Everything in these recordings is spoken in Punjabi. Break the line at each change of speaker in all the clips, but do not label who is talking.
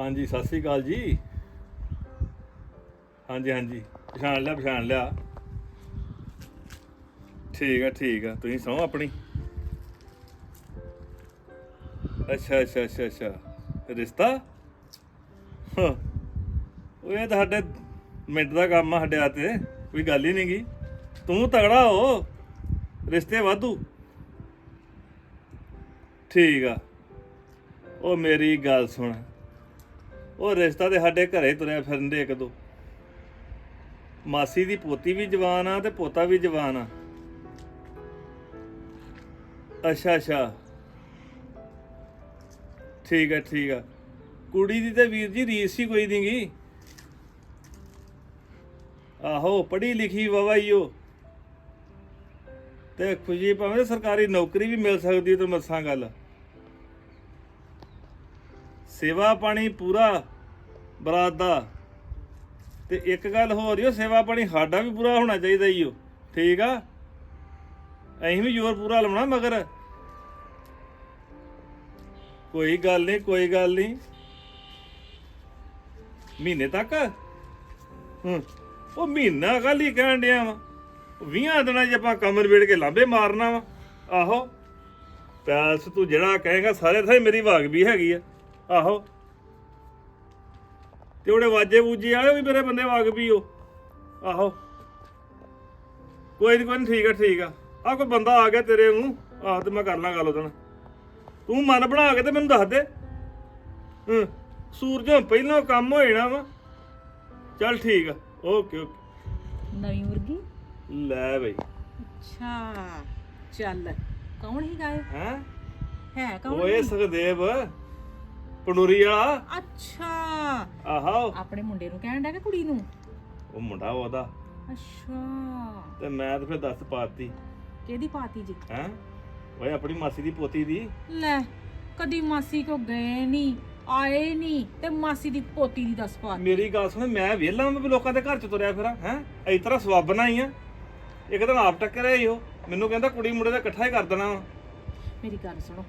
ਹਾਂਜੀ, ਸਤਿ ਸ੍ਰੀ ਅਕਾਲ ਜੀ। ਹਾਂਜੀ ਹਾਂਜੀ। ਪਛਾਣ ਲਿਆ ਪਛਾਣ ਲਿਆ। ਠੀਕ ਆ ਠੀਕ ਆ। ਤੁਸੀਂ ਸੌਂ ਆਪਣੀ? ਅੱਛਾ ਅੱਛਾ ਅੱਛਾ ਅੱਛਾ। ਰਿਸ਼ਤਾ? ਹਾਂ। ਉਹ ਇਹ ਤਾਂ ਸਾਡੇ ਮਿੰਟ ਦਾ ਕੰਮ ਆ ਸਾਡੇ ਆਤੇ ਕੋਈ ਗੱਲ ਹੀ ਨਹੀਂ ਨਹੀਂਗੀ। ਤੂੰ ਤਗੜਾ ਹੋ। ਰਿਸ਼ਤੇ ਵਾਧੂ। ਠੀਕ ਆ। ਉਹ ਮੇਰੀ ਗੱਲ ਸੁਣ। ਉਹ ਰਿਸ਼ਤਾ ਤੇ ਸਾਡੇ ਘਰੇ ਤੁਰਿਆ ਫਿਰਨ ਦੇ ਇੱਕ ਦੋ। ਮਾਸੀ ਦੀ ਪੋਤੀ ਵੀ ਜਵਾਨ ਆ ਤੇ ਪੋਤਾ ਵੀ ਜਵਾਨ ਆ। ਅੱਛਾ ਅੱਛਾ। ਠੀਕ ਆ ਠੀਕ ਆ। ਕੁੜੀ ਦੀ ਤੇ ਵੀਰ ਜੀ ਰੀਸ ਹੀ ਕੋਈ ਨਹੀਂਗੀ ਆਹੋ, ਪੜ੍ਹੀ ਲਿਖੀ ਵਾਵਾ ਈ ਉਹ ਤੇ ਖੁਸ਼ੀ ਭਾਵੇਂ ਸਰਕਾਰੀ ਨੌਕਰੀ ਵੀ ਮਿਲ ਸਕਦੀ ਤੇ ਮੱਸਾਂ ਗੱਲ। ਸੇਵਾ ਪਾਣੀ ਪੂਰਾ ਬਰਾਤ ਦਾ। ਤੇ ਇੱਕ ਗੱਲ ਹੋਰ ਈ ਓ, ਸੇਵਾ ਪਾਣੀ ਸਾਡਾ ਵੀ ਪੂਰਾ ਹੋਣਾ ਚਾਹੀਦਾ ਈ ਓ। ਠੀਕ ਆ? ਅਸੀਂ ਵੀ ਜ਼ੋਰ ਪੂਰਾ ਲਾਉਣਾ ਮਗਰ। ਕੋਈ ਗੱਲ ਨਹੀਂ ਕੋਈ ਗੱਲ ਨਹੀਂ ਮਹੀਨੇ ਤੱਕ? ਹੂੰ। ਉਹ ਮਹੀਨਾ ਗੱਲ ਹੀ ਕਹਿਣ ਡਿਆ ਵਾ। 20 ਦਿਨਾਂ 'ਚ ਆਪਾਂ ਕਮਰ ਵੇੜ ਕੇ ਲਾਂਬੇ ਮਾਰਨਾ ਵਾ। ਆਹੋ। ਪੈਸ ਤੂੰ ਜਿਹੜਾ ਕਹੇਗਾ, ਸਾਰੇ ਥਾਂ ਮੇਰੀ ਵਾਗ ਵੀ ਹੈਗੀ ਆ। ਆਹੋ। ਤੇ ਉਹਦੇ ਵਾਜੇ ਵੂਜੇ ਵਾਲੇ ਵੀ ਮੇਰੇ ਬੰਦੇ ਵਾਗ ਵੀ ਉਹ। ਆਹੋ। ਕੋਈ ਨਹੀਂ ਕੋਈ ਨੀ ਠੀਕ ਆ ਠੀਕ ਆ। ਆ ਕੋਈ ਬੰਦਾ ਆ ਗਿਆ ਤੇਰੇ ਨੂੰ ਆਹ ਤੇ ਮੈਂ ਕਰ ਲਾਂ ਗੱਲ ਉਹਦੇ ਨਾਲ। ਤੂੰ ਮਨ ਬਣਾ ਕੇ ਤੇ ਮੈਨੂੰ ਦੱਸ ਦੇ। ਹੂੰ ਸੂਰਜੋਂ ਪਹਿਲਾਂ ਕੰਮ ਹੋ ਜਾਣਾ ਵਾ। ਚੱਲ ਠੀਕ ਆ ਓਕੇ ਓਕੇ।
ਨਵੀਂ ਮੁਰਗੀ?
ਲੈ ਬਈ।
ਅੱਛਾ ਚੱਲ। ਕੌਣ ਹੀ ਗਾਏ
ਹੈ?
ਹੈ ਕੌਣ
ਓਏ? ਸੁਖਦੇਵ। ਪਨੂਰੀ ਵਾਲਾ?
ਅੱਛਾ।
ਆਹੋ।
ਆਪਣੇ ਮੁੰਡੇ ਨੂੰ ਕਹਿਣ ਡਿਆ ਕਿ ਕੁੜੀ ਨੂੰ?
ਉਹ ਮੁੰਡਾ ਉਹਦਾ।
ਅੱਛਾ।
ਤੇ ਮੈਂ ਤਾਂ ਫਿਰ ਦੱਸ ਪਾਤੀ।
ਕਿਹਦੀ ਪਾਤੀ ਜੀ?
ਹੈ? ਓਏ ਆਪਣੀ ਮਾਸੀ ਦੀ ਪੋਤੀ ਦੀ।
ਲੈ ਕਦੀ ਮਾਸੀ ਕੋ ਗਏ ਨਹੀਂ ਆਏ ਨਹੀਂ ਤੇ ਮਾਸੀ ਦੀ ਪੋਤੀ ਦੀ ਦੱਸ ਪਾ
ਮੇਰੀ ਗੱਲ ਸੁਣ ਮੈਂ ਵਿਹਲਾ ਮੈਂ ਵੀ ਲੋਕਾਂ ਦੇ ਘਰ ਚ ਤੁਰਿਆ ਫਿਰਾਂ ਹੈ? ਇਸ ਤਰ੍ਹਾਂ ਸਵਾਬਣਾ ਹੀ ਆ। ਇੱਕ ਦਿਨ ਆਪ ਟੱਕਰਿਆ ਹੀ ਉਹ। ਮੈਨੂੰ ਕਹਿੰਦਾ ਕੁੜੀ ਮੁੰਡੇ ਦਾ ਇਕੱਠਾ ਹੀ ਕਰ ਦੇਣਾ ਵਾ।
ਮੇਰੀ ਗੱਲ ਸੁਣੋ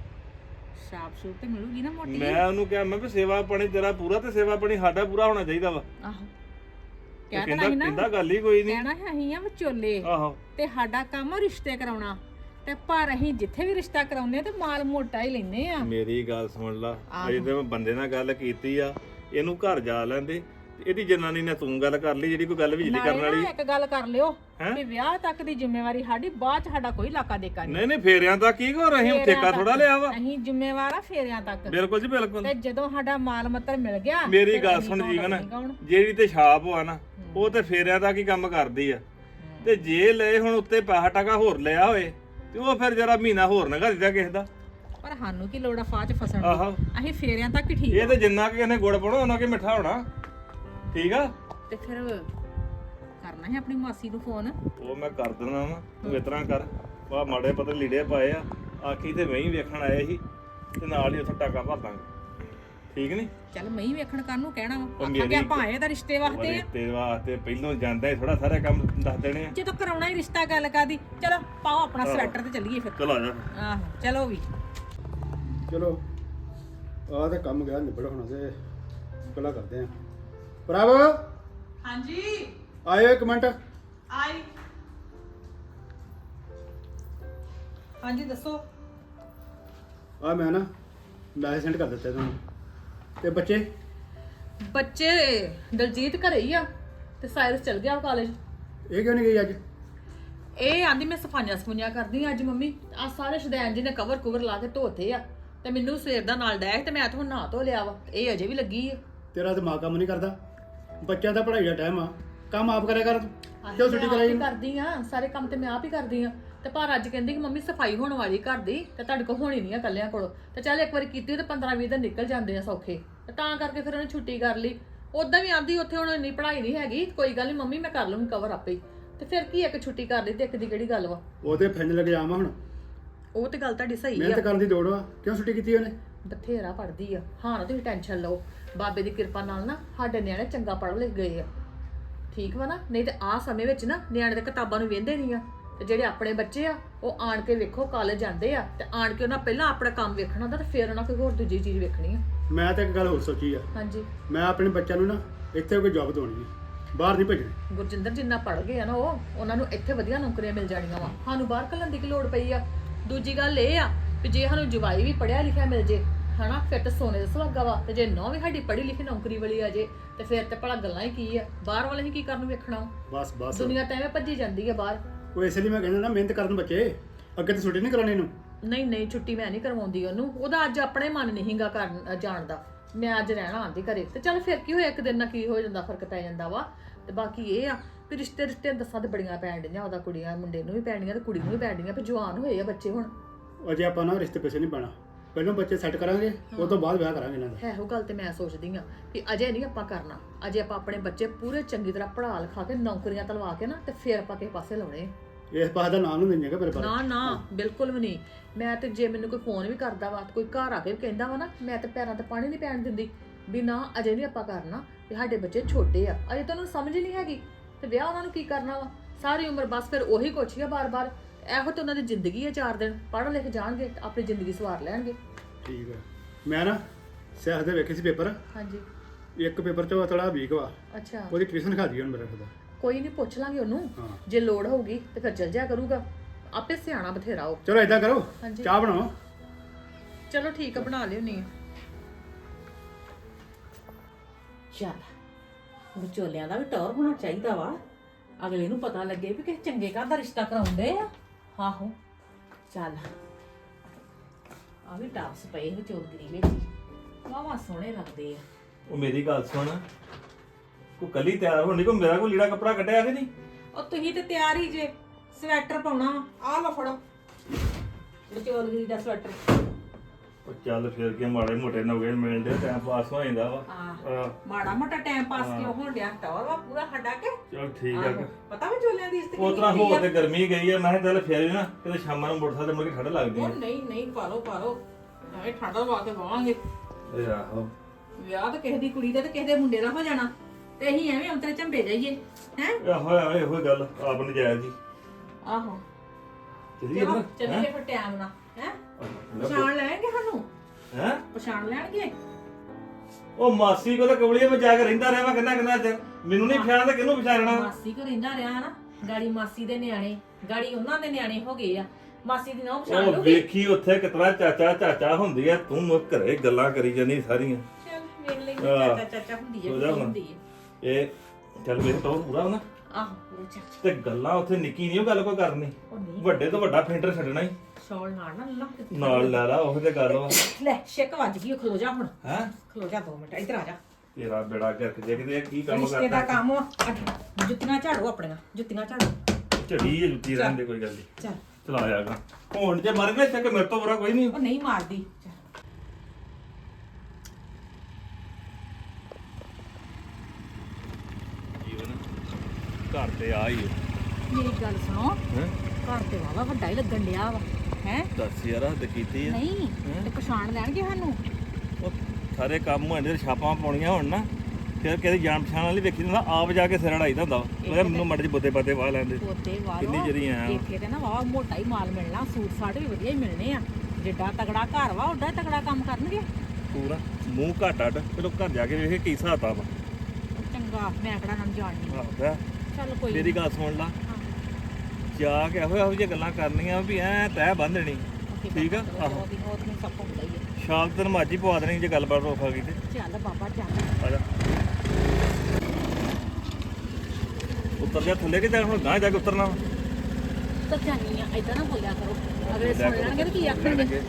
ਸ਼ਾਪ ਸ਼ੂਪ ਤੇ ਮਿਲੂਗੀ ਨਾ ਮੋਟੀ?
ਮੈਂ ਉਹਨੂੰ ਕਿਹਾ ਮੈਂ ਵੀ ਸੇਵਾ ਪਾਣੀ ਤੇਰਾ ਪੂਰਾ ਤੇ ਸੇਵਾ ਪਾਣੀ ਸਾਡਾ ਪੂਰਾ ਹੋਣਾ ਚਾਹੀਦਾ ਵਾ।
ਆਹੋ।
ਤੇ
ਕਹਿ
ਕਹਿੰਦਾ
ਨਾ।
ਕਹਿੰਦਾ ਗੱਲ ਹੀ ਕੋਈ ਨਹੀਂ।
ਕਹਿਣਾ ਹੈ ਅਸੀਂ ਆ ਵਿਚੋਲੇ।
ਆਹੋ।
ਤੇ ਸਾਡਾ ਕੰਮ ਆ ਰਿਸ਼ਤੇ ਕਰਾਉਣਾ। ਤੇ ਪਰ ਅਸੀਂ ਜਿੱਥੇ ਵੀ ਰਿਸ਼ਤਾ ਕਰਾਉਂਦੇ ਆ ਤੇ ਮਾਲ ਮੋਟਾ ਹੀ ਲੈਨੇ ਆ।
ਮੇਰੀ ਗੱਲ ਸੁਣ ਲਾ। ਅਜੇ ਤੇ ਮੈਂ ਬੰਦੇ ਨਾਲ ਗੱਲ ਕੀਤੀ ਆ। ਇਹਨੂੰ ਘਰ ਜਾ ਲੈਂਦੇ। ਇਹਦੀ ਜਨਾਨੀ ਨੇ ਤੂੰ ਗੱਲ ਕਰ ਲਈ ਜਿਹੜੀ ਕੋਈ ਗੱਲ ਵੀ ਜਿਹੜੀ ਕਰਨ
ਨਾਲੇ
ਵਾਲੀ।
ਨਾ ਇੱਕ ਗੱਲ ਕਰ ਲਿਓ
ਹੈਂ?
ਵੀ ਵਿਆਹ ਤੱਕ ਦੀ ਜ਼ਿੰਮੇਵਾਰੀ ਸਾਡੀ ਬਾਅਦ ਚ ਸਾਡਾ ਕੋਈ ਇਲਾਕਾ ਦੇਕਾ ਨਹੀਂ।
ਨਹੀਂ ਨਹੀਂ ਫੇਰਿਆਂ ਦਾ ਕੀ ਕੋ ਰਹੇ
ਫੇਰਿਆਂ
ਠੇਕਾ। ਥੋੜਾ ਲਿਆ ਵਾ।
ਅਸੀਂ ਜ਼ਿੰਮੇਵਾਰ ਆ ਫੇਰਿਆਂ ਤੱਕ।
ਬਿਲਕੁਲ ਜੀ ਬਿਲਕੁਲ।
ਤੇ ਜਦੋਂ ਸਾਡਾ ਮਾਲ ਮੱਤਰ ਮਿਲ ਗਿਆ
ਮੇਰੀ
ਫਿਰ
ਗੱਲ
ਅਸੀਂ
ਸੁਣ
ਕੌਣ,
ਜੀਵਨ
ਅਸੀਂ ਕੌਣ?
ਜਿਹੜੀ ਤੇ ਛਾਪ ਆ ਨਾ ਉਹ ਤੇ ਫੇਰਿਆਂ ਦਾ ਕੀ ਕੰਮ ਕਰਦੀ ਆ। ਤੇ ਜੇ ਲਏ ਹੁਣ ਉੱਤੇ ਪੈਸਾ ਟਕਾ ਹੋਰ ਲਿਆ ਹੋਏ ਤੇ ਉਹ ਫਿਰ ਜਰਾ ਮਹੀਨਾ ਹੋਰ ਨਗਾ ਦਿੱਤਾ ਕਿਸੇ ਦਾ।
ਪਰ ਸਾਨੂੰ ਕੀ ਲੋੜ ਆ ਫਾਹ ਚ ਫਸਣ ਦੀ?
ਆਹੋ।
ਅਸੀਂ ਫੇਰਿਆਂ ਤੱਕ ਹੀ ਠੀਕ
ਇਹ ਤੇ ਜਿੰਨਾ ਕਿ ਇਹਨੇ ਗੁੜ ਪਾਉਣਾ ਉਹਨਾਂ ਕਿ ਮਿੱਠਾ ਹੋਣਾ। ਠੀਕ ਆ?
ਤੇ ਫਿਰ ਕਰਨਾ ਹੈ ਆਪਣੀ ਮਾਸੀ ਨੂੰ ਫੋਨ?
ਉਹ ਮੈਂ ਕਰ ਦਿੰਦਾ ਵਾ ਤੂੰ ਇਸ ਤਰ੍ਹਾਂ ਕਰ। ਆ ਮਾੜੇ ਪਤੇ ਲੀੜੇ ਪਾਏ ਆ ਆਖੀ ਤੇ ਵਹੀਂ ਵੇਖਣ ਆਏ ਸੀ ਤੇ ਨਾਲ ਹੀ ਉੱਥੇ ਟਾਕਾ ਭਰ ਦਾਂਗੇ। ਠੀਕ ਨਹੀਂ
ਚੱਲ ਮੈਂ ਹੀ ਵੇਖਣ ਕਰਨ ਨੂੰ ਕਹਿਣਾ ਵਾ?
ਉਹ
ਆਖਾਂਗੇ
ਮੇਰੀ-
ਆਪਾਂ ਆਏ ਤਾਂ ਰਿਸ਼ਤੇ ਵਾਸਤੇ ਆ।
ਰਿਸ਼ਤੇ ਵਾਸਤੇ ਪਹਿਲੋਂ ਜਾਂਦਾ ਹੀ ਥੋੜਾ ਸਾਰਾ ਕੰਮ ਦੱਸ ਦੇਣੇ ਆ।
ਜਦੋਂ ਕਰਾਉਣਾ ਹੀ ਰਿਸ਼ਤਾ ਗੱਲ ਕਾਦੀ ਚਲੋ ਪਾਓ ਆਪਣਾ ਸਵੈਟਰ ਤੇ ਚੱਲੀਏ ਫਿਰ।
ਚਲ ਆ ਜਾ।
ਆਹੋ ਚਲੋ ਵੀ।
ਚਲੋ ਆਹ ਤੇ ਕੰਮ ਗਿਆ ਨਿਬੜ ਹੋਣਾ ਤੇ ਗੱਲਾਂ ਕਰਦੇ ਆਂ। ਪ੍ਰਭ
ਹਾਂਜੀ।
ਆਇਓ ਇੱਕ ਮਿੰਟ।
ਆਈ। ਹਾਂਜੀ ਦੱਸੋ।
ਆ ਮੈਂ ਨਾ ਮੈਸੇਜ ਸੈਂਡ ਕਰ ਦਿੱਤਾ ਤੁਹਾਨੂੰ। ਤੇ ਬੱਚੇ?
ਬੱਚੇ ਦਲਜੀਤ ਘਰੇ ਹੀ ਆ ਤੇ ਸਾਇਰਸ ਚਲ ਗਿਆ ਕਾਲਜ।
ਇਹ ਕਿਉਂ ਨਹੀਂ ਗਈ ਅੱਜ?
ਇਹ ਆਂਦੀ ਮੈਂ ਸਫਾਈਆਂ ਸਫੂਈਆਂ ਕਰਦੀ ਆ ਅੱਜ ਮੰਮੀ। ਆ ਸਾਰੇ ਸ਼ਦੈਨ ਜੀ ਨੇ ਕਵਰ ਕੁਵਰ ਲਾ ਕੇ ਧੋਤੇ ਆ। ਤੇ ਮੈਨੂੰ ਸਵੇਰ ਦਾ ਨਾਲ ਡੈਸ਼ ਤੇ ਮੈਂ ਤਾਂ ਹੁਣ ਨਹਾ ਧੋ ਲਿਆ ਵਾ। ਇਹ ਅਜੇ ਵੀ ਲੱਗੀ ਆ।
ਤੇਰਾ ਦਿਮਾਗ ਕੰਮ ਨਹੀਂ ਕਰਦਾ? ਬੱਚਿਆਂ ਦਾ ਪੜ੍ਹਾਈ ਦਾ ਟਾਈਮ ਆ। ਕੰਮ ਆਪ ਕਰਿਆ ਕਰ ਕਿਉਂ
ਮੈਂ
ਛੁੱਟੀ ਕਰਾਈ?
ਕਰਦੀ ਆ ਸਾਰੇ ਕੰਮ ਤੇ ਮੈਂ ਆਪ ਹੀ ਕਰਦੀ ਆ। ਤੇ ਪਰ ਅੱਜ ਕਹਿੰਦੀ ਕਿ ਮੰਮੀ ਸਫ਼ਾਈ ਹੋਣ ਵਾਲੀ ਘਰ ਦੀ ਤੇ ਤੁਹਾਡੇ ਕੋਲ ਹੋਣੀ ਨਹੀਂ ਆ ਕੱਲਿਆਂ ਕੋਲ। ਤੇ ਚੱਲ ਇੱਕ ਵਾਰੀ ਕੀਤੀ ਤੇ 15 20 ਦਿਨ ਨਿਕਲ ਜਾਂਦੇ ਆ ਸੌਖੇ। ਤੇ ਤਾਂ ਕਰਕੇ ਫਿਰ ਉਹਨੇ ਛੁੱਟੀ ਕਰ ਲਈ। ਉਦਾਂ ਵੀ ਆਂਦੀ ਉੱਥੇ ਹੁਣ ਇੰਨੀ ਪੜ੍ਹਾਈ ਨਹੀਂ ਹੈਗੀ ਕੋਈ ਗੱਲ ਨਹੀਂ ਮੰਮੀ ਮੈਂ ਕਰ ਲੂੰਗੀ ਕਵਰ ਆਪੇ ਹੀ। ਤੇ ਫਿਰ ਕੀ ਇੱਕ ਛੁੱਟੀ ਕਰ ਲਈ ਤੇ ਇੱਕ ਦੀ ਕਿਹੜੀ ਗੱਲ ਵਾ?
ਉਹ ਤੇ ਫਿੰਨ ਲੱਗ ਜਾਵਾਂ ਹੁਣ।
ਉਹ ਤੇ ਗੱਲ ਤੁਹਾਡੀ ਸਹੀ ਆ।
ਮਿਹਨਤ ਕਰਨ ਦੀ ਦੌੜ ਆ ਕਿਉਂ ਛੁੱਟੀ ਕੀਤੀ ਉਹਨੇ?
ਬਥੇਰਾ ਪੜਦੀ ਆ। ਹਾਂ ਨਾ ਤੁਸੀਂ ਟੈਨਸ਼ਨ ਲਓ। ਬਾਬੇ ਦੀ ਕਿਰਪਾ ਨਾਲ ਨਾ ਸਾਡੇ ਨਿਆਣੇ ਚੰਗਾ ਪੜ੍ਹ ਲਿਖ ਗਏ ਆ। ਠੀਕ ਵਾ ਨਾ? ਨਹੀਂ ਤੇ ਆਹ ਸਮੇਂ ਵਿੱਚ ਨਾ ਨਿਆਣੇ ਤੇ ਕਿਤਾਬਾਂ ਨੂੰ ਵੇਂਦੇ ਨਹੀਂ ਆ। ਤੇ ਜਿਹੜੇ ਆਪਣੇ ਬੱਚੇ ਆ ਉਹ ਆਣ ਕੇ ਵੇਖੋ ਕਾਲਜ ਜਾਂਦੇ ਆ ਤੇ ਆਣ ਕੇ ਉਹਨਾਂ ਪਹਿਲਾਂ ਆਪਣਾ ਕੰਮ ਵੇਖਣਾ ਹੁੰਦਾ ਤੇ ਫਿਰ ਉਹਨਾਂ ਕੋਈ ਹੋਰ ਦੂਜੀ ਚੀਜ਼ ਵੇਖਣੀ ਆ।
ਮੈਂ ਤਾਂ ਇੱਕ ਗੱਲ ਹੋਰ ਸੋਚੀ ਆ।
ਹਾਂਜੀ।
ਮੈਂ ਆਪਣੇ ਬੱਚਿਆਂ ਨੂੰ ਨਾ ਇੱਥੇ ਕੋਈ ਜੌਬ ਦਵਾਉਣੀ ਹੈ ਬਾਹਰ ਨਹੀਂ ਭੇਜਣੀ।
ਗੁਰਜਿੰਦਰ ਜਿੰਨਾ ਪੜ ਗਏ ਆ ਨਾ ਉਹ ਉਹਨਾਂ ਨੂੰ ਇੱਥੇ ਵਧੀਆ ਨੌਕਰੀਆਂ ਮਿਲ ਜਾਣੀਆਂ ਵਾ। ਸਾਨੂੰ ਬਾਹਰ ਕੱਲਣ ਦੀ ਕੀ ਲੋੜ ਪਈ ਆ? ਦੂਜੀ ਗੱਲ ਇਹ ਆ ਕਿ ਜੇ ਸਾਨੂੰ ਜਵਾਈ ਵੀ ਪੜਿਆ ਲਿਖਿਆ ਮਿਲ ਜੇ ਹਨਾ ਫਿਰ ਤਾਂ ਸੋਨੇ ਦਾ ਸੁਹਾਗਾ ਵਾ। ਤੇ ਜੇ ਨੌ ਵੀ ਸਾਡੀ ਪੜ੍ਹੀ ਲਿਖੀ ਨੌਕਰੀ ਵਾਲੀ ਆ ਜੇ ਤੇ ਫਿਰ ਤੇ ਭਲਾ ਗੱਲਾਂ ਹੀ ਕੀ ਆ? ਬਾਹਰ ਵਾਲੇ ਹੀ ਕੀ ਕਰਨ ਨੂੰ ਵੇਖਣਾ ਵਾ?
ਬਸ ਬਸ।
ਦੁਨੀਆ ਤਾਂ ਐਵੇਂ ਭੱਜੀ ਜਾਂਦੀ ਆ ਬਾਹਰ।
ਉਹ ਇਸੇ ਲਈ ਮੈਂ ਕਹਿੰਦਾ ਨਾ ਮਿਹਨਤ ਕਰਨ ਬੱਚੇ। ਅੱਗੇ ਤੇ ਛੁੱਟੀ ਨਹੀਂ ਕਰਾਉਣੀ ਇਹਨੂੰ?
ਨਹੀਂ ਨਹੀਂ ਛੁੱਟੀ ਮੈਂ ਨਹੀਂ ਕਰਵਾਉਂਦੀ ਉਹਨੂੰ। ਉਹਦਾ ਅੱਜ ਆਪਣੇ ਮਨ ਨਹੀਂਗਾ ਕਰਨ ਜਾਣ ਦਾ। ਮੈਂ ਅੱਜ ਰਹਿਣਾ ਆਂਦੀ ਘਰੇ। ਤੇ ਚੱਲ ਫਿਰ ਕੀ ਹੋਇਆ? ਇੱਕ ਦਿਨ ਨਾਲ ਕੀ ਹੋ ਜਾਂਦਾ ਫ਼ਰਕ ਪੈ ਜਾਂਦਾ ਵਾ। ਤੇ ਬਾਕੀ ਇਹ ਆ ਵੀ ਰਿਸ਼ਤੇ ਰਿਸ਼ਤੇ ਦੱਸਾਂ ਤੇ ਬੜੀਆਂ ਪੈਣ ਡੀਆਂ ਉਹਦਾ ਕੁੜੀਆਂ ਮੁੰਡੇ ਨੂੰ ਵੀ ਪੈਣੀਆਂ ਤੇ ਕੁੜੀ ਨੂੰ ਵੀ ਪੈਣੀਆਂ ਵੀ ਜਵਾਨ ਹੋਏ ਆ ਬੱਚੇ ਹੁਣ।
ਅਜੇ ਆਪਾਂ ਨਾ ਰਿਸ਼ਤੇ ਪੈਸੇ ਨਹੀਂ ਪਾਣਾ। ਪਹਿਲਾਂ ਬੱਚੇ ਸੈੱਟ ਕਰਾਂਗੇ ਉਸ ਤੋਂ ਬਾਅਦ ਵਿਆਹ ਕਰਾਂਗੇ ਇਹਨਾਂ ਦਾ।
ਹੈ ਉਹ ਗੱਲ ਤੇ ਮੈਂ ਸੋਚਦੀ ਆ ਕਿ ਅਜੇ ਨਹੀਂ ਆਪਾਂ ਕਰਨਾ। ਅਜੇ ਆਪਾਂ ਆਪਣੇ ਬੱਚੇ ਪੂਰੇ ਚੰਗੀ ਤਰ੍ਹਾਂ ਪੜ੍ਹਾ ਲਿਖਾ ਕੇ ਨੌਕਰੀਆਂ ਤਲਵਾ ਕੇ ਨਾ ਤੇ ਫਿਰ ਆਪਾਂ ਕਿਸੇ ਪਾਸੇ ਲਾਉਣੇ।
ਇਸ ਪਾਸੇ ਦਾ ਨਾਮ ਨੂੰ ਦਿੰਦੇ ਮੇਰੇ ਪਰ
ਨਾ ਨਾ ਬਿਲਕੁਲ ਵੀ ਨਹੀਂ। ਮੈਂ ਤੇ ਜੇ ਮੈਨੂੰ ਕੋਈ ਫੋਨ ਵੀ ਕਰਦਾ ਵਾ ਕੋਈ ਘਰ ਆ ਕੇ ਵੀ ਕਹਿੰਦਾ ਵਾ ਨਾ ਮੈਂ ਤੇ ਪੈਰਾਂ ਤੇ ਪਾਣੀ ਨਹੀਂ ਪੈਣ ਦਿੰਦੀ ਵੀ ਨਾ ਅਜੇ ਨਹੀਂ ਆਪਾਂ ਕਰਨਾ ਵੀ ਸਾਡੇ ਬੱਚੇ ਛੋਟੇ ਆ। ਅਜੇ ਤਾਂ ਉਹਨਾਂ ਨੂੰ ਸਮਝ ਨਹੀਂ ਹੈਗੀ। ਤੇ ਵਿਆਹ ਉਹਨਾਂ ਨੂੰ ਕੀ ਕਰਨਾ ਵਾ? ਸਾਰੀ ਉਮਰ ਬਸ ਫਿਰ ਉਹੀ ਕੁਛ ਹੀ ਆ ਬਾਰ-ਬਾਰ। ਇਹੋ ਤੇ ਉਹਨਾਂ ਦੀ ਜ਼ਿੰਦਗੀ ਹੈ ਚਾਰ ਦਿਨ ਪੜ੍ਹ ਲਿਖ ਜਾਣਗੇ ਤੇ ਆਪਣੀ ਜ਼ਿੰਦਗੀ ਸਵਾਰ ਲੈਣਗੇ।
ਠੀਕ ਹੈ ਮੈਂ ਨਾ ਸਿਆਸਤ ਦੇ ਵੇਖੇ ਸੀ ਪੇਪਰ।
ਹਾਂਜੀ।
ਇੱਕ ਪੇਪਰ ਚੋਂ ਥੋੜਾ ਵੀਕ ਵਾ।
ਅੱਛਾ।
ਉਹਦੀ ਟਿਊਸ਼ਨ ਖਾ ਹੁਣ ਮੇਰੇ ਖੁਦਾ
ਕੋਈ ਨਹੀਂ ਪੁੱਛ ਲਾਂਗੇ ਉਹਨੂੰ।
ਹਾਂ।
ਜੇ ਲੋੜ ਹੋਊਗੀ ਤੇ ਫਿਰ ਚੱਲ ਜਾਇਆ ਕਰੂਗਾ। ਆਪੇ ਸਿਆਣਾ ਬਥੇਰਾ ਉਹ।
ਚਲੋ ਏਦਾਂ ਕਰੋ।
ਹਾਂਜੀ।
ਚਾਹ ਬਣਾਓ।
ਚਲੋ ਠੀਕ ਆ ਬਣਾ ਲਿਓ ਨਹੀਂ
ਚੱਲ। ਵਿਚੋਲਿਆਂ ਦਾ ਵੀ ਟੌਰ ਹੋਣਾ ਚਾਹੀਦਾ ਵਾ। ਅਗਲੇ ਨੂੰ ਪਤਾ ਲੱਗੇ ਵੀ ਕਿਸੇ ਚੰਗੇ ਘਰ ਦਾ ਰਿਸ਼ਤਾ ਕਰਾਉਂਦੇ ਆ। ਆਹੋ ਚੱਲ। ਆ ਵੀ ਟਾਪਸ ਪਏ ਵਿਚੋਲਗਰੀ ਵਿੱਚ ਵਾਵਾ ਸੋਹਣੇ ਲੱਗਦੇ ਆ।
ਉਹ ਮੇਰੀ ਗੱਲ ਸੁਣ। ਕੋ ਕੱਲੀ ਤਿਆਰ ਹੋਣੀ ਕੋ ਮੇਰਾ ਕੋ ਲੀੜਾ ਕੱਪੜਾ ਕੱਢਿਆ ਕਿ ਨਹੀਂ?
ਉਹ ਤੁਸੀਂ ਤੇ ਤਿਆਰ ਹੀ ਜੇ ਸਵੈਟਰ ਪਾਉਣਾ ਆ ਲਓ ਫੜੋ। ਵਿਚੋਲਗਰੀ ਦਾ ਸਵੈਟਰ।
ਉਹ ਚੱਲ ਫਿਰ ਕੇ ਮਾੜੇ ਮੋਟੇ ਨੌਗੇ ਮਿਲਣ ਦੇ ਟਾਈਮ ਪਾਸ ਹੋ ਜਾਂਦਾ ਵਾ।
ਆਹ
ਆਹ,
ਮਾੜਾ ਮੋਟਾ ਟਾਈਮ ਪਾਸ ਕਿਉਂ ਹੋਣ ਡਿਆ? ਟੌਰ ਵਾ ਪੂਰਾ ਸਾਡਾ ਕੇ?
ਚਲ ਠੀਕ ਆ।
ਆਹੋ। ਪਤਾ ਵਿਚੋਲਿਆਂ ਦੀ ਇਸਤਰੀ
ਉਹ ਤਰ੍ਹਾਂ ਹੋ ਤੇ ਗਰਮੀ ਗਈ ਆ ਮੈਂ ਕਿਹਾ ਚੱਲ ਫੇਰ ਵੀ ਨਾ ਕਿਤੇ ਸ਼ਾਮਾਂ ਨੂੰ ਮੋਟਰਸਾਈਕਲ ਤੇ ਮੁੜ ਕੇ ਠੰਡ ਲੱਗਦੀ
ਉਹ
ਆ
ਨਹੀਂ ਨਹੀਂ ਪਾਲੋ ਪਾਲੋ। ਐਵੇਂ ਠੰਡਾ ਵਾ ਕੇ ਬਾਵਾਂਗੇ
ਏ ਆਹੋ।
ਵਿਆਹ ਤਾਂ ਕਿਸੇ ਦੀ ਕੁੜੀ ਦਾ ਤੇ ਕਿਸੇ ਦੇ ਮੁੰਡੇ ਦਾ ਹੋ ਜਾਣਾ। ਤੇ ਅਸੀਂ ਐਵੇਂ ਅੰਤਰੇ ਝੰਬੇ ਜਾਈਏ ਹੈ?
ਆਹੋ ਆਹੋ ਇਹੋ ਗੱਲ ਆਪ ਨਜਾਇਜ਼ ਜੀ
ਆਹੋ।
ਚੱਲੀਏ
ਚਲੋ
ਨਾ
ਚੱਲੀਏ ਫਿਰ ਟਾਈਮ ਨਾਲ। ਹੈ ਪਛਾਣ ਲੈਣਗੇ ਸਾਨੂੰ?
ਹੈ?
ਪਛਾਣ ਲੈਣਗੇ?
ਉਹ ਮਾਸੀ ਕੋ ਤਾਂ ਕਵਲੀਏ ਮੈਂ ਜਾ ਕੇ ਰਹਿੰਦਾ ਰਿਹਾ ਮੈਂ ਕਿੰਨਾ ਕਿੰਨਾ ਚਿਰ। ਮੈਨੂੰ ਨਹੀਂ ਪਛਾਣਦਾ ਕਿਹਨੂੰ ਪਛਾਣਨਾ
ਮਾਸੀ ਕੋ ਰਹਿੰਦਾ ਰਿਹਾ ਨਾ। ਗਾੜੀ ਮਾਸੀ ਦੇ ਨਿਆਣੇ ਗਾੜੀ ਉਹਨਾਂ ਦੇ ਨਿਆਣੇ ਹੋ ਗਏ ਆ। ਮਾਸੀ ਦੀ ਨਾ ਪਛਾਣ
ਉਹ
ਲਓਗੇ
ਵੇਖੀ ਉੱਥੇ ਕਿਤਨਾ ਚਾਚਾ ਚਾਚਾ ਹੁੰਦੀ ਆ। ਤੂੰ ਮੁੱਕ ਘਰੇ ਗੱਲਾਂ ਕਰੀ ਜਾਂਦੀ ਸਾਰੀਆਂ।
ਚੱਲ ਵੇਖ ਲੈਂਦੇ
ਆਹ।
ਚਾਚਾ ਚਾਚਾ ਹੁੰਦੀ ਹੈ
ਹੋ ਜਾ ਹੁਣ।
ਹੁੰਦੀ ਹੈ
ਇਹ ਚੱਲ ਵੇਖ ਟੌਰ ਪੂਰਾ ਹੋਣਾ।
ਆਹੋ ਉਹ ਚਾਚਾ।
ਤੇ ਗੱਲਾਂ ਉੱਥੇ ਨਿੱਕੀ ਨਹੀਂ ਉਹ ਗੱਲ ਕੋਈ ਕਰਨੀ।
ਉਹ ਨਹੀਂ।
ਵੱਡੇ ਤੋਂ ਵੱਡਾ ਫੈਂਟਰ ਛੱਡਣਾ ਹੀ।
ਸ਼ੌਲ ਨਾਲ ਨਾ ਲੱਲਾ ਕਿੱਥੇ
ਨਾਲ ਲੈ ਲਾ ਉਹ ਤੇ ਗੱਲ ਵਾ।
ਲੈ ਛਿੱਕ ਵੱਜ ਗਈ ਖਲੋ ਜਾ ਹੁਣ।
ਹੈ?
ਖਲੋ ਜਾ ਦੋ ਮਿੰਟ ਇੱਧਰ ਆ ਜਾ।
ਤੇਰਾ ਬੇੜਾ ਗਰਕ ਜੇ ਕਿਤੇ ਇਹ ਕੀ ਕੰਮ
ਰਿਸ਼ਤੇ ਦਾ
ਕਰਦਾ
ਕੰਮ ਆ। ਅੱਡ- ਜੁੱਤੀਆਂ ਝਾੜੋ ਆਪਣੀਆਂ ਜੁੱਤੀਆਂ ਝਾੜੋ।
ਝੜੀ ਜਿਹੀ ਜੁੱਤੀ ਰਹਿੰਦੇ ਕੋਈ ਗੱਲ ਨਹੀਂ
ਚੱਲ।
ਚਲਾ ਆਗਾ ਹੁਣ ਜੇ ਮਰ ਗਏ ਚੱਕ ਮੇਰੇ ਤੋਂ ਬੁਰਾ ਕੋਈ ਨਹੀਂ।
ਉਹ ਨਹੀਂ ਮਾਰਦੀ। ਚੱਲ।
ਤੇ ਆ ਹੀ
ਮੇਰੀ ਗੱਲ ਸੁਣੋ।
ਹੈ?
ਘਰ ਤੇ ਵਾਵਾ ਵੱਡਾ ਹੀ ਲੱਗਣ ਡਿਆ ਵਾ ਹੈ?
ਦੱਸ ਯਾਰ ਹੱਦ ਕੀਤੀ ਆ।
ਨਹੀਂ
ਹੈਂ?
ਤੇ ਪਛਾਣ ਲੈਣਗੇ ਸਾਨੂੰ।
ਉਹ ਸਾਰੇ ਕੰਮ ਹੋਣ ਦੇ ਛਾਪਾਂ ਪਾਉਣੀਆਂ ਹੋਣ ਨਾ ਫਿਰ ਕਿਹਦੀ ਜਾਣ ਪਛਾਣ ਵਾਲੀ ਵੇਖੀ ਹੁੰਦਾ ਆਪ ਜਾ ਕੇ ਸਿਰ ਅੜਾਈਦਾ ਹੁੰਦਾ ਮੈਨੂੰ ਮੜ ਜੀ ਬੁੱਤੇ ਬਾਤੇ ਵਾਹ ਲੈਂਦੇ
ਪੋਤੇ ਵਾਲੋ
ਕਿੰਨੀ ਜਿਹੜੀ ਆ
ਇੱਥੇ ਤੇ ਨਾ ਵਾਵਾ ਮੋਟਾ ਹੀ ਮਾਲ ਮਿਲਣਾ ਸੂਟ ਸਾਟ ਵੀ ਵਧੀਆ ਹੀ ਮਿਲਣੇ ਆ। ਜਿੱਡਾ ਤਗੜਾ ਘਰ ਵਾ ਓਡਾ ਤਗੜਾ ਕੰਮ ਕਰਨਗੇ।
ਪੂਰਾ ਮੂੰਹ ਘਾਟ ਅੱਡ ਚਲੋ ਘਰ ਜਾ ਕੇ ਵੇਖੇ ਕੀ ਹਿਸਾਬ ਆ।
ਚੰਗਾ ਮੈਂ ਕਿਹੜਾ ਨਾਲ ਜਾਣਨੀ।
ਆਹਦਾ
ਚੱਲ ਕੋਈ
ਮੇਰੀ ਗੱਲ ਸੁਣ ਲਾ। ਜਾ ਕੇ ਇਹੋ ਇਹੋ ਜਿਹੀਆਂ ਗੱਲਾਂ ਕਰਨੀਆਂ ਵੀ ਐ ਤੈ ਬੰਨ ਦੇਣੀ। ਠੀਕ ਆ? ਆਹੋ।
ਉਹਦੀ ਉਹਦੀ ਸਭ ਹੁੰਦਾ ਹੀ ਹੈ
ਸ਼ਾਮ ਤੈਨੂੰ ਮਾਜੀ ਪਵਾ ਦੇਣੀ ਜੇ ਗੱਲਬਾਤ ਰੋਕ ਆ ਗਈ ਤੇ।
ਚੱਲ ਬਾਬਾ ਚੱਲ।
ਆ ਜਾ। ਉੱਤਰ ਜਾ ਥੱਲੇ ਕਿ ਜਾ ਹੁਣ ਗਾਂ ਜਾ ਕੇ ਉਤਰਨਾ ਵਾ?
ਤਾਂ ਜਾਨੀ ਆ ਇਦਾਂ ਨਾ ਬੋਲਿਆ ਕਰੋ। ਅਗਲੇ ਸੁਣ ਲੈਣਗੇ ਤੇ ਕੀ ਆਖਣਗੇ।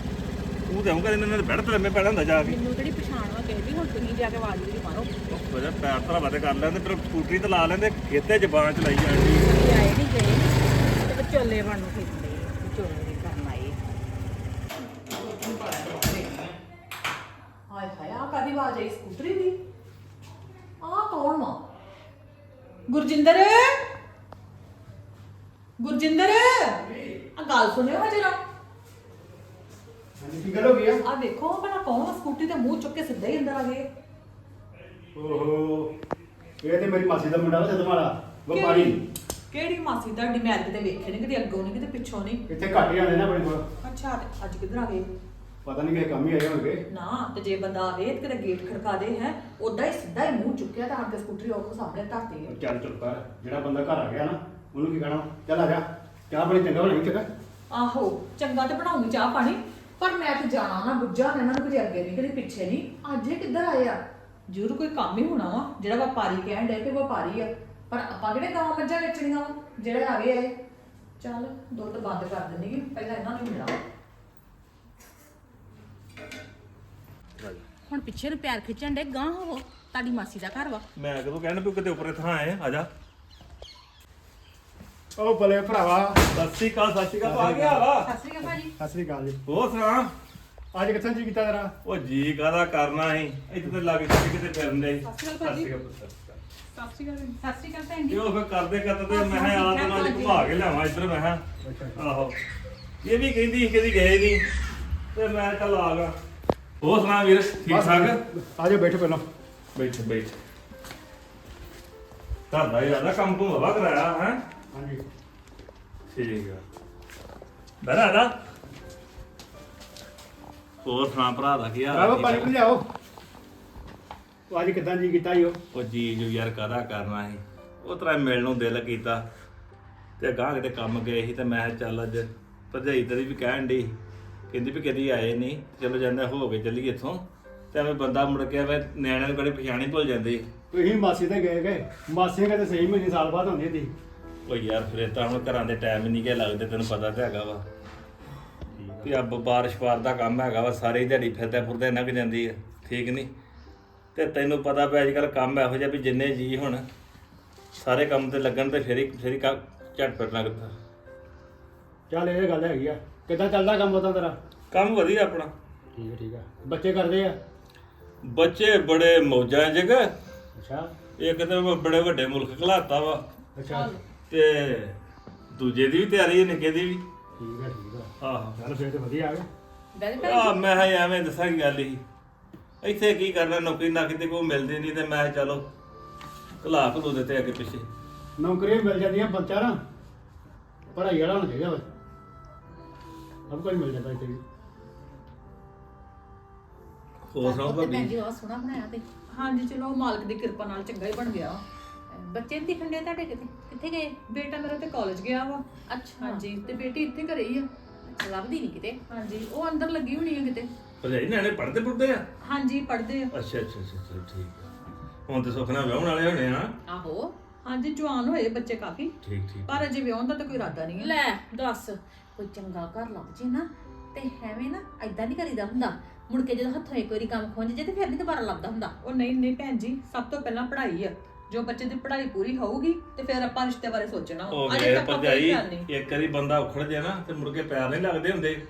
ਤੂੰ ਤੇ ਇਹਨਾਂ ਨੇ ਬੈਠ ਤੇ ਲੰਮੇ ਪੈਣਾ ਹੁੰਦਾ ਜਾ ਕੇ।
ਮੈਨੂੰ ਕਿਹੜੀ ਪਛਾਣ ਵਾ ਕਿਸੇ ਦੀ ਹੁਣ ਤੁਸੀਂ ਜਾ ਕੇ ਆਵਾਜ਼ ਵੀ ਮਾਰੋ।
ਵਜਾ ਪੈਰ ਧਰਾਵਾ ਤੇ ਕਰ ਲੈਂਦੇ ਫਿਰ ਸਕੂਟਰੀ ਤੇ ਲਾ ਲੈਂਦੇ ਖੇਤੇ ਜ਼ਬਾਨ ਚਲਾਈ ਜਾਂਦੀ।
ਕਦੀ ਆਏ ਨਹੀਂ ਗਏ ਤੇ ਵਿਚੋਲੇ ਬਣ ਨੂੰ ਫਿਰਦੇ ਵਿਚੋਲੇ ਦੇ ਕਰਨ ਆਏ।
ਹਾਏ ਹਾਏ ਆ ਕਾਦੀ ਆਵਾਜ਼ ਆਈ ਸਕੂਟਰੀ ਦੀ? ਆ ਕੌਣ ਵਾ? ਗੁਰਜਿੰਦਰ? ਗੁਰਜਿੰਦਰ? ਆ ਗੱਲ ਸੁਣਿਓ ਜਰਾ
ਹਾਂਜੀ ਕੀ ਗੱਲ ਹੋ ਗਈ ਆ?
ਆ ਦੇਖੋ ਭਲਾ ਕੌਣ ਆ? ਸਕੂਟਰੀ ਤੇ ਮੂੰਹ ਚੁੱਕ ਕੇ ਸਿੱਧਾ ਹੀ ਅੰਦਰ ਆ ਗਏ।
ਓਹੋ। ਇਹ ਤੇ ਮੇਰੀ ਮਾਸੀ ਦਾ ਮੁੰਡਾ ਵਾ ਸਿੱਧ ਵਾਲਾ ਵਪਾਰੀ।
ਕਿਹੜੀ ਮਾਸੀ ਤੁਹਾਡੀ ਮੈਂ ਕਿਤੇ ਵੇਖੇ ਨਹੀਂ ਕਿਤੇ ਅੱਗੋਂ ਨਹੀਂ ਕਿਤੇ ਪਿੱਛੋਂ ਨਹੀਂ
ਇੱਥੇ ਘੱਟ ਹੀ ਆਉਂਦੇ ਨਾ ਆਪਣੇ ਕੋਲ।
ਅੱਛਾ ਤੇ ਅੱਜ ਕਿੱਧਰ ਆ ਗਏ?
ਪਤਾ ਨਹੀਂ ਕਿ ਕੰਮ ਹੀ ਆਏ ਹੋਣਗੇ।
ਨਾ ਤੇ ਜੇ ਬੰਦਾ ਆਵੇ ਤੇ ਕਿਤੇ ਗੇਟ ਖੜਕਾ ਦੇ ਹੈ? ਉਦਾਂ ਹੀ ਸਿੱਧਾ ਹੀ ਮੂੰਹ ਚੁੱਕਿਆ ਤਾਂ ਕੇ ਸਕੂਟਰੀ ਉਹ ਸਾਹਮਣੇ ਧਰਤੀ ਹੈ।
ਚੱਲ ਚੁੱਪ ਕਰ ਜਿਹੜਾ ਬੰਦਾ ਘਰ ਆ ਗਿਆ ਨਾ ਉਹਨੂੰ ਕੀ ਕਹਿਣਾ? ਚੱਲ ਆ ਜਾ ਚਾਹ ਬਣੀ ਚੰਗਾ ਬਣਾਈ ਚੰਗਾ?
ਆਹੋ ਚੰਗਾ ਤੇ ਬਣਾਉਂਗੀ ਚਾਹ ਪਾਣੀ ਪਰ ਮੈਂ ਤੇ ਜਾਣਾ ਨਾ ਗੁੱਜਾ ਨੇ ਇਹਨਾਂ ਨੂੰ ਕਦੇ ਅੱਗੇ ਨਹੀਂ ਕਦੇ ਪਿੱਛੇ ਨਹੀਂ ਅੱਜ ਇਹ ਕਿੱਧਰ ਆਏ ਆ? ਜ਼ਰੂਰ ਕੋਈ ਕੰਮ ਹੀ ਹੋਣਾ ਵਾ ਜਿਹੜਾ ਵਪਾਰੀ ਕਹਿਣ ਡੇ ਕਿ ਵਪਾਰੀ ਆ ਪਰ ਆਪਾਂ ਕਿਹੜੇ ਗਾਵਾਂ ਮੱਝਾਂ ਵੇਚਣੀਆਂ ਵਾ ਜਿਹੜੇ ਆ ਗਏ ਆ ਇਹ। ਚੱਲ ਦੁੱਧ ਬੰਦ ਕਰ ਦਿੰਦੀ ਪਹਿਲਾਂ ਇਹਨਾਂ ਨੂੰ ਮਿਲਾਂ
ਹੁਣ ਪਿੱਛੇ ਨੂੰ ਪਿਆਰ ਖਿੱਚਣ ਦੇ ਗਾਂ ਹੋਵੋ ਤੁਹਾਡੀ ਮਾਸੀ ਦਾ ਘਰ ਵਾ।
ਮੈਂ ਕਦੋਂ ਕਹਿਣਾ ਵੀ ਕਿਤੇ ਉੱਪਰੇ ਥਾਂ ਆਏ ਆ ਜਾ।
ਉਹ ਭਲੇ ਭਰਾਵਾ।
ਸਤਿ ਸ਼੍ਰੀ ਅਕਾਲ ਸਤਿ ਸ਼੍ਰੀ ਅਕਾਲ ਆ ਗਿਆ ਵਾ।
ਸਤਿ ਸ੍ਰੀ ਅਕਾਲ ਭਾਜੀ।
ਸਤਿ ਸ੍ਰੀ ਅਕਾਲ ਜੀ।
ਹੋਰ ਸੁਣਾ।
ਅੱਜ ਕਿੱਥੋਂ ਜੀ ਕੀਤਾ ਤੇਰਾ?
ਉਹ ਜੀ ਕਾਦਾ ਕਰਨਾ ਸੀ? ਇੱਥੇ ਤੇ ਲੱਗ ਕੇ ਕਿਤੇ ਫਿਰਨ ਦੇ
ਸਤਿ ਸ਼੍ਰੀ ਅਕਾਲ ਭਾਜੀ।
ਸਤਿ ਸ਼੍ਰੀ ਅਕਾਲ
ਸਤਿ ਸ੍ਰੀ ਅਕਾਲ। ਭੈਣ
ਇਹ ਉਹ ਫਿਰ ਕਰਦੇ ਕਰਦੇ ਤੇ ਮੈਂ ਕਿਹਾ ਨਾਲ ਹੀ ਘੁਮਾ ਕੇ ਲਿਆਵਾਂ ਇੱਧਰ ਮੈਂ ਕਿਹਾ। ਆਹੋ। ਇਹ ਵੀ ਕਹਿੰਦੀ ਸੀ ਕਦੀ ਗਏ ਨਹੀਂ ਤੇ ਮੈਂ ਚੱਲ ਆ ਗਿਆ। ਹੋਰ ਸੁਣਾ ਵੀਰ ਠੀਕ ਠਾਕ
ਆ ਜਾ ਬੈਠੋ ਪਹਿਲਾਂ।
ਬੈਠ ਬੈਠ। ਘਰ ਦਾ ਜ਼ਿਆਦਾ ਕੰਮ ਤੋਂ ਹਵਾ ਕਰਾਇਆ ਹੈ?
ਹਾਂਜੀ।
ਠੀਕ ਆ। ਬਰਾ ਦਾ ਹੋਰ ਸੁਣਾ ਭਰਾ ਦਾ ਕੀ ਹਾਲ ਠੀਕ
ਪਾਣੀ? ਪੀ ਲਿਆਓ ਉਹ ਅੱਜ ਕਿੱਦਾਂ ਜੀ ਕੀਤਾ ਈ ਉਹ?
ਉਹ ਜੀ ਜੋ ਯਾਰ ਕਾਹਦਾ ਕਰਨਾ ਸੀ। ਉਹ ਤਰ੍ਹਾਂ ਮਿਲਣ ਨੂੰ ਦਿਲ ਕੀਤਾ। ਤੇ ਗਾਂ ਕਿਤੇ ਕੰਮ ਗਏ ਸੀ ਤੇ ਮੈਂ ਕਿਹਾ ਚੱਲ ਅੱਜ ਭਰਜਾਈ ਤੇਰੀ ਵੀ ਕਹਿਣ ਦੀ ਕਹਿੰਦੀ ਵੀ ਕਦੀ ਆਏ ਨਹੀਂ। ਚਲੋ ਜਾਂਦਾ ਹੋ ਕੇ ਚੱਲੀਏ ਇੱਥੋਂ। ਤੇ ਐਵੇਂ ਬੰਦਾ ਮੁੜ ਕੇ ਐਵੇਂ ਨਿਆਣਿਆਂ ਨੂੰ ਬੜੇ ਪਛਾਣੀ ਭੁੱਲ ਜਾਂਦੇ
ਤੁਸੀਂ ਮਾਸੀ ਤੇ ਗਏ ਗਏ। ਮਾਸੀਆਂ ਕਦੇ ਸਹੀ ਮਹੀਨੇ ਸਾਲ ਬਾਅਦ ਹੁੰਦੀ ਹੁੰਦੀ।
ਉਹ ਯਾਰ ਫਿਰ ਇਹ ਤਾਂ ਹੁਣ ਘਰਾਂ ਦੇ ਟਾਈਮ ਨਹੀਂ ਕੇ ਲੱਗਦੇ ਤੈਨੂੰ ਪਤਾ ਤੇ ਹੈਗਾ ਵਾ। ਵੀ ਆ ਬਾਰਿਸ਼ ਪਾਰ ਦਾ ਕੰਮ ਹੈਗਾ ਵਾ ਸਾਰੇ ਦਿਹਾੜੀ ਫਿਰਦੇ ਫੁਰਦੇ ਲੰਘ ਜਾਂਦੀ ਹੈ ਠੀਕ ਨਹੀਂ ਤੇ ਤੈਨੂੰ ਪਤਾ ਵੀ ਅੱਜ ਕੱਲ ਕੰਮ ਇਹੋ ਜਿਹਾ ਵੀ ਜਿੰਨੇ ਜੀ ਹੁਣ ਸਾਰੇ ਕੰਮ ਤੇ ਲੱਗਣ ਤੇ ਫਿਰ ਹੀ ਫਿਰ ਹੀ ਕੰਮ ਝਟਪਟ ਲੱਗਦਾ
ਚੱਲ ਇਹ ਗੱਲ ਹੈਗੀ ਆ ਕਿੱਦਾਂ ਚੱਲਦਾ ਕੰਮ ਉਹਦਾ ਤੇਰਾ?
ਕੰਮ ਵਧੀਆ ਆਪਣਾ।
ਠੀਕ ਹੈ ਠੀਕ ਹੈ ਬੱਚੇ ਕਰਦੇ ਆ?
ਬੱਚੇ ਬੜੇ ਮੌਜਾਂ ਜਗ।
ਅੱਛਾ।
ਇੱਕ ਤੇ ਮੈਂ ਬੜੇ ਵੱਡੇ ਮੁਲਕ ਘਲਾਤਾ ਵਾ।
ਅੱਛਾ।
ਤੇ ਦੂਜੇ ਦੀ ਵੀ ਤਿਆਰੀ ਹੈ ਨਿੱਕੇ ਦੀ ਵੀ।
ਠੀਕ ਹੈ ਠੀਕ ਹੈ
ਆਹੋ।
ਚੱਲ ਫੇਰ ਤੇ ਵਧੀਆ ਆ ਗਿਆ
ਬੈਲ
ਆ ਮੈਂ ਕਿਹਾ ਐਵੇਂ ਦੱਸਾਂ ਕੀ ਗੱਲ ਹੀ ਇੱਥੇ ਕੀ ਕਰਨਾ ਨੌਕਰੀ ਨਾ ਕਿਤੇ ਕੋਈ ਮਿਲਦੀ ਨਹੀਂ ਤੇ ਮੈਂ ਕਿਹਾ ਚਲੋ ਘਲਾ ਘਲੂ ਦਿੱਤੇ ਅੱਗੇ ਪਿੱਛੇ।
ਨੌਕਰੀਆਂ ਮਿਲ ਜਾਂਦੀਆਂ ਬੱਚਾ ਨਾ ਪੜ੍ਹਾਈ ਵਾਲਾ ਹੋਣਾ ਚਾਹੀਦਾ ਵਾ। ਸਭ ਕੁਝ ਮਿਲ ਜਾਂਦਾ ਇੱਥੇ ਵੀ।
ਹੋਰ ਸੁਣਾਓ
ਭੈਣ
ਭਾਬੀ?
ਜੀ ਬਹੁਤ ਸੋਹਣਾ ਬਣਾਇਆ ਤੇ?
ਹਾਂਜੀ ਚਲੋ ਮਾਲਕ ਦੀ ਕਿਰਪਾ ਨਾਲ ਚੰਗਾ ਹੀ ਬਣ ਗਿਆ।
ਬੱਚੇ ਨਹੀਂ ਦਿਖਣ ਡਏ ਤੁਹਾਡੇ ਕਿਤੇ? ਕਿੱਥੇ ਗਏ?
ਬੇਟਾ ਮੇਰਾ ਤੇ ਕਾਲਜ ਗਿਆ ਵਾ।
ਅੱਛਾ।
ਹਾਂਜੀ ਤੇ ਬੇਟੀ ਇੱਥੇ ਘਰੇ ਹੀ ਆ।
ਅੱਛਾ ਲੱਭਦੀ ਨਹੀਂ ਕਿਤੇ?
ਹਾਂਜੀ ਉਹ ਅੰਦਰ ਲੱਗੀ ਹੋਣੀ ਆ ਕਿਤੇ।
ਭਜਾਈ ਨਿਆਣੇ ਪੜਦੇ ਪੁੱਟਦੇ ਆ?
ਹਾਂਜੀ ਪੜ੍ਹਦੇ ਆ।
ਅੱਛਾ ਅੱਛਾ ਅੱਛਾ ਚਲੋ ਠੀਕ ਆ। ਹੁਣ ਤੇ ਸੁਖਨਾ ਵਿਆਹਣ ਵਾਲੇ ਹੋਣੇ ਆ
ਆਹੋ।
ਹਾਂਜੀ ਜਵਾਨ ਹੋਏ ਬੱਚੇ ਕਾਫੀ।
ਠੀਕ ਠੀਕ।
ਪਰ ਅਜੇ ਵਿਆਹਣ ਦਾ ਤਾਂ ਕੋਈ ਇਰਾਦਾ ਨਹੀਂ ਹੈ
ਲੈ ਦੱਸ ਕੋਈ ਚੰਗਾ ਘਰ ਲੱਭ ਜੇ ਨਾ ਤੇ ਐਵੇਂ ਨਾ ਐਦਾਂ ਨਹੀਂ ਕਰੀਦਾ ਹੁੰਦਾ। ਮੁੜ ਕੇ ਜਦੋਂ ਹੱਥੋਂ ਇੱਕ ਵਾਰੀ ਕੰਮ ਖੁੰਝ ਜੇ ਤੇ ਫਿਰ ਨਹੀਂ ਦੁਬਾਰਾ ਲੱਭਦਾ ਹੁੰਦਾ।
ਉਹ ਨਹੀਂ ਨਹੀਂ ਭੈਣ ਜੀ ਸਭ ਤੋਂ ਪਹਿਲਾਂ ਪੜ੍ਹਾਈ ਆ। ਜੋ ਬੱਚੇ ਦੀ ਪੜ੍ਹਾਈ ਪੂਰੀ ਹੋਊਗੀ ਤੇ ਫਿਰ ਆਪਾਂ ਰਿਸ਼ਤੇ ਬਾਰੇ ਸੋਚਣਾ।
ਉਹ
ਅਜੇ
ਮੇਰੇ
ਤੱਕ ਕੋਈ
ਭਰਜਾਈ
ਗੱਲ ਨਹੀਂ।
ਇੱਕ ਵਾਰੀ ਬੰਦਾ ਉਖੜ ਜੇ ਨਾ ਤੇ ਮੁੜ ਕੇ ਪੈਰ ਨਹੀਂ ਲੱਗਦੇ ਹੁੰਦੇ।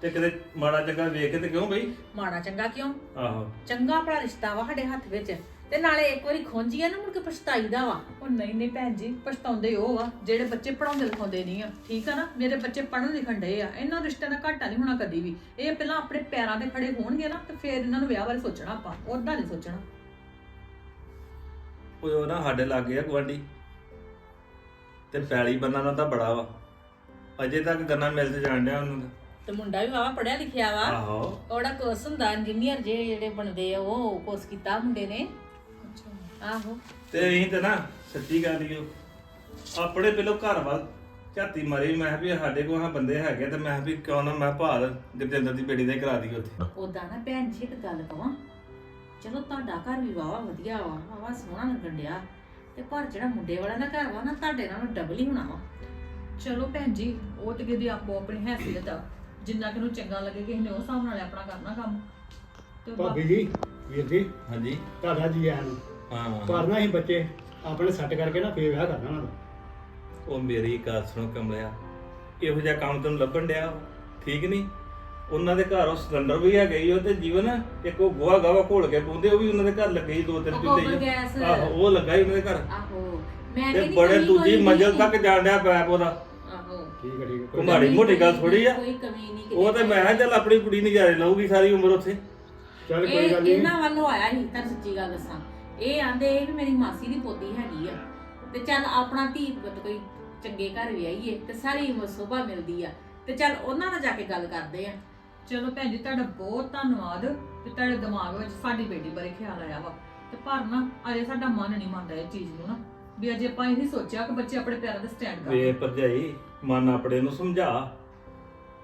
ਤੇ ਕਿਤੇ ਮਾੜਾ ਚੰਗਾ ਵੇਖ ਕੇ ਤੇ ਕਿਉਂ ਬਈ?
ਮਾੜਾ ਚੰਗਾ ਕਿਉਂ?
ਆਹੋ।
ਚੰਗਾ ਭਲਾ ਰਿਸ਼ਤਾ ਵਾ ਸਾਡੇ ਹੱਥ ਵਿੱਚ। ਤੇ ਨਾਲੇ ਇੱਕ ਵਾਰੀ ਖੁੰਝੀਏ ਨਾ ਮੁੜ ਕੇ ਪਛਤਾਈਦਾ ਵਾ।
ਉਹ ਨਹੀਂ ਨਹੀਂ ਭੈਣ ਜੀ ਪਛਤਾਉਂਦੇ ਉਹ ਆ ਜਿਹੜੇ ਬੱਚੇ ਪੜਾਉਂਦੇ ਲਿਖਾਉਂਦੇ ਨਹੀਂ ਆ। ਠੀਕ ਆ ਨਾ? ਮੇਰੇ ਬੱਚੇ ਪੜ੍ਹਨ ਲਿਖਣ ਡਏ ਆ। ਇਹਨਾਂ ਰਿਸ਼ਤਿਆਂ ਦਾ ਘਾਟਾ ਨਹੀਂ ਹੋਣਾ ਕਦੀ ਵੀ। ਇਹ ਪਹਿਲਾਂ ਆਪਣੇ ਪੈਰਾਂ ਤੇ ਖੜੇ ਹੋਣਗੇ ਨਾ ਤੇ ਫਿਰ ਇਹਨਾਂ ਨੂੰ ਵਿਆਹ ਬਾਰੇ ਸੋਚਣਾ ਆਪਾਂ। ਉਹਦਾ ਨਹੀਂ ਸੋਚਣਾ।
ਕੋਈ ਉਹ ਨਾ ਸਾਡੇ ਲਾਗੇ ਆ ਗਵਾਂਢੀ ਤੇ ਪੈਲੀ ਬੰਨਾ ਉਹਨਾਂ ਦਾ ਬੜਾ ਵਾ। ਅਜੇ ਤੱਕ ਗੰਨਾ ਮਿਲ ਤੇ ਜਾਣ ਡਿਆ ਉਹਨਾਂ। ਦਾ
ਤੇ ਮੁੰਡਾ ਵੀ ਵਾਵਾ ਪੜਿਆ ਲਿਖਿਆ ਵਾ।
ਆਹੋ।
ਉਹਦਾ ਕੋਰਸ ਹੁੰਦਾ ਇੰਜੀਨੀਅਰ ਜੇ ਜਿਹੜੇ ਬਣਦੇ ਆ ਉਹ ਕੋਰਸ ਕੀਤਾ ਮੁੰਡੇ ਨੇ। ਆਹੋ।
ਤੇ ਅਸੀਂ ਤੇ ਨਾ ਸੱਚੀ ਗੱਲ ਈ ਉਹ ਆਪਣੇ ਪਹਿਲੋਂ ਘਰ ਵੱਲ ਝਾਤੀ ਮਾਰੀ ਮੈਂ ਕਿਹਾ ਵੀ ਸਾਡੇ ਕੋਲ ਹਾਂ ਬੰਦੇ ਹੈਗੇ ਤੇ ਮੈਂ ਕਿਹਾ ਵੀ ਕਿਉਂ ਨਾ ਮੈਂ ਭਾਲ ਗੁਰਜਿੰਦਰ ਦੀ ਬੇਟੀ ਦੇ ਕਰਾ ਦਈਏ ਉੱਥੇ।
ਉਦਾਂ ਨਾ ਭੈਣ ਜੀ ਇੱਕ ਗੱਲ ਕਵਾਂ। ਚਲੋ ਤੁਹਾਡਾ ਘਰ ਵੀ ਵਾਵਾ ਵਧੀਆ ਵਾ ਵਾਵਾ ਸੋਹਣਾ ਲੱਗਣ ਡਿਆ। ਤੇ ਪਰ ਜਿਹੜਾ ਮੁੰਡੇ ਵਾਲਾ ਦਾ ਘਰ ਵਾ ਨਾ ਤੁਹਾਡੇ ਨਾਲੋਂ ਡਬਲ ਹੀ ਹੋਣਾ ਵਾ।
ਚਲੋ ਭੈਣ ਜੀ ਉਹ ਤੇ ਕਿਹਦੀ ਆਪੋ ਆਪਣੀ ਹੈਸੀਅਤ ਆ। ਜਿੰਨਾ ਕਿ ਨੂੰ ਚੰਗਾ ਲੱਗੇ ਕਿਸੇ ਨੇ ਉਹ ਹਿਸਾਬ ਨਾਲ ਆਪਣਾ ਕਰਨਾ ਕੰਮ। ਤੇ ਬਾ-
ਭਾਬੀ ਜੀ ਵੀਰ ਜੀ
ਹਾਂਜੀ।
ਤੁਹਾਡਾ ਜੀ ਆਇਆਂ ਨੂੰ।
ਹਾਂ
ਕਰਨਾ ਹੀ। ਬੱਚੇ ਆਪਣੇ ਸੈੱਟ ਕਰਕੇ ਨਾ ਫੇਰ ਵਿਆਹ ਕਰਨਾ ਉਹਨਾਂ ਦਾ।
ਉਹ ਮੇਰੀ ਗੱਲ ਸੁਣੋ ਕਮਲਿਆ ਇਹੋ ਜਿਹਾ ਕੰਮ ਤੈਨੂੰ ਲੱਭਣ ਡਿਆ ਵਾ, ਠੀਕ ਨਹੀਂ ਉਹਨਾਂ ਦੇ ਘਰ ਉਹ ਸਿਲੰਡਰ ਵੀ ਹੈਗੇ ਹੀ ਉਹ ਤੇ ਜੀਵਨ ਇੱਕ ਉਹ ਗੋਹਾ ਗਾਵਾ ਘੋਲ ਕੇ ਪਾਉਂਦੇ ਉਹ ਵੀ ਉਹਨਾਂ ਦੇ ਘਰ ਲੱਗੇ ਹੀ ਦੋ ਤਿੰਨ
ਉਹ ਗੋਬਰ ਗੈਸ।
ਆਹੋ ਉਹ ਲੱਗਾ ਹੀ ਉਹਨਾਂ ਦੇ ਘਰ।
ਆਹੋ। ਮੈਂ
ਤੇ
ਕਹਿੰਦੀ
ਬੜੇ
ਕਮੀ
ਦੂਜੀ
ਕੋਈ
ਮੰਜ਼ਲ
ਨਹੀਂ।
ਤੱਕ ਜਾਣ ਡਿਆ ਪੈਪ ਉਹਦਾ।
ਆਹੋ।
ਠੀਕ ਹੈ ਠੀਕ ਹੈ
ਉਹ ਮਾੜੀ ਮੋਟੀ ਗੱਲ ਥੋੜੀ ਆ।
ਕੋਈ ਕਮੀ ਨਹੀਂ
ਉਹ ਤੇ ਮੈਂ ਕਿਹਾ ਚੱਲ ਆਪਣੀ ਕੁੜੀ ਨਜ਼ਾਰੇ ਲਊਗੀ ਸਾਰੀ ਉਮਰ ਉੱਥੇ।
ਚੱਲ ਕੋਈ ਗੱਲ ਨਹੀਂ
ਇਹਨਾਂ ਵੱਲੋਂ ਆਇਆ ਸੀ ਤਾਂ ਸੱਚੀ ਗੱਲ ਦੱਸਾਂ। ਇਹ ਆਂਦੇ ਵੀ ਮੇਰੀ ਮਾਸੀ ਦੀ ਪੋਤੀ ਹੈਗੀ ਆ। ਤੇ ਚੱਲ ਆਪਣਾ ਧੀ ਪੁੱਤ ਕੋਈ ਚੰਗੇ ਘਰ ਵੀ ਆਈਏ ਤੇ ਸਾਰੀ ਉਮਰ ਸੋਭਾ ਮਿਲਦੀ ਆ। ਤੇ ਚੱਲ ਉਹਨਾਂ ਨਾਲ ਜਾ ਕੇ ਗੱਲ ਕਰਦੇ ਆ।
ਚਲੋ ਭੈਣ ਜੀ ਤੁਹਾਡਾ ਬਹੁਤ ਧੰਨਵਾਦ ਕਿ ਤੁਹਾਡੇ ਦਿਮਾਗ ਵਿੱਚ ਸਾਡੀ ਬੇਟੀ ਬਾਰੇ ਖਿਆਲ ਆਇਆ ਵਾ। ਤੇ ਪਰ ਨਾ ਅਜੇ ਸਾਡਾ ਮਨ ਨਹੀਂ ਮੰਨਦਾ ਇਹ ਚੀਜ਼ ਨੂੰ ਨਾ। ਵੀ ਅਜੇ ਆਪਾਂ ਇਹ ਸੋਚਿਆ ਕਿ ਬੱਚੇ ਆਪਣੇ ਪੈਰਾਂ ਤੇ ਸਟੈਂਡ
ਵੇ
ਕਰਨ
ਭਰਜਾਈ ਮਨ ਆਪਣੇ ਨੂੰ ਸਮਝਾ।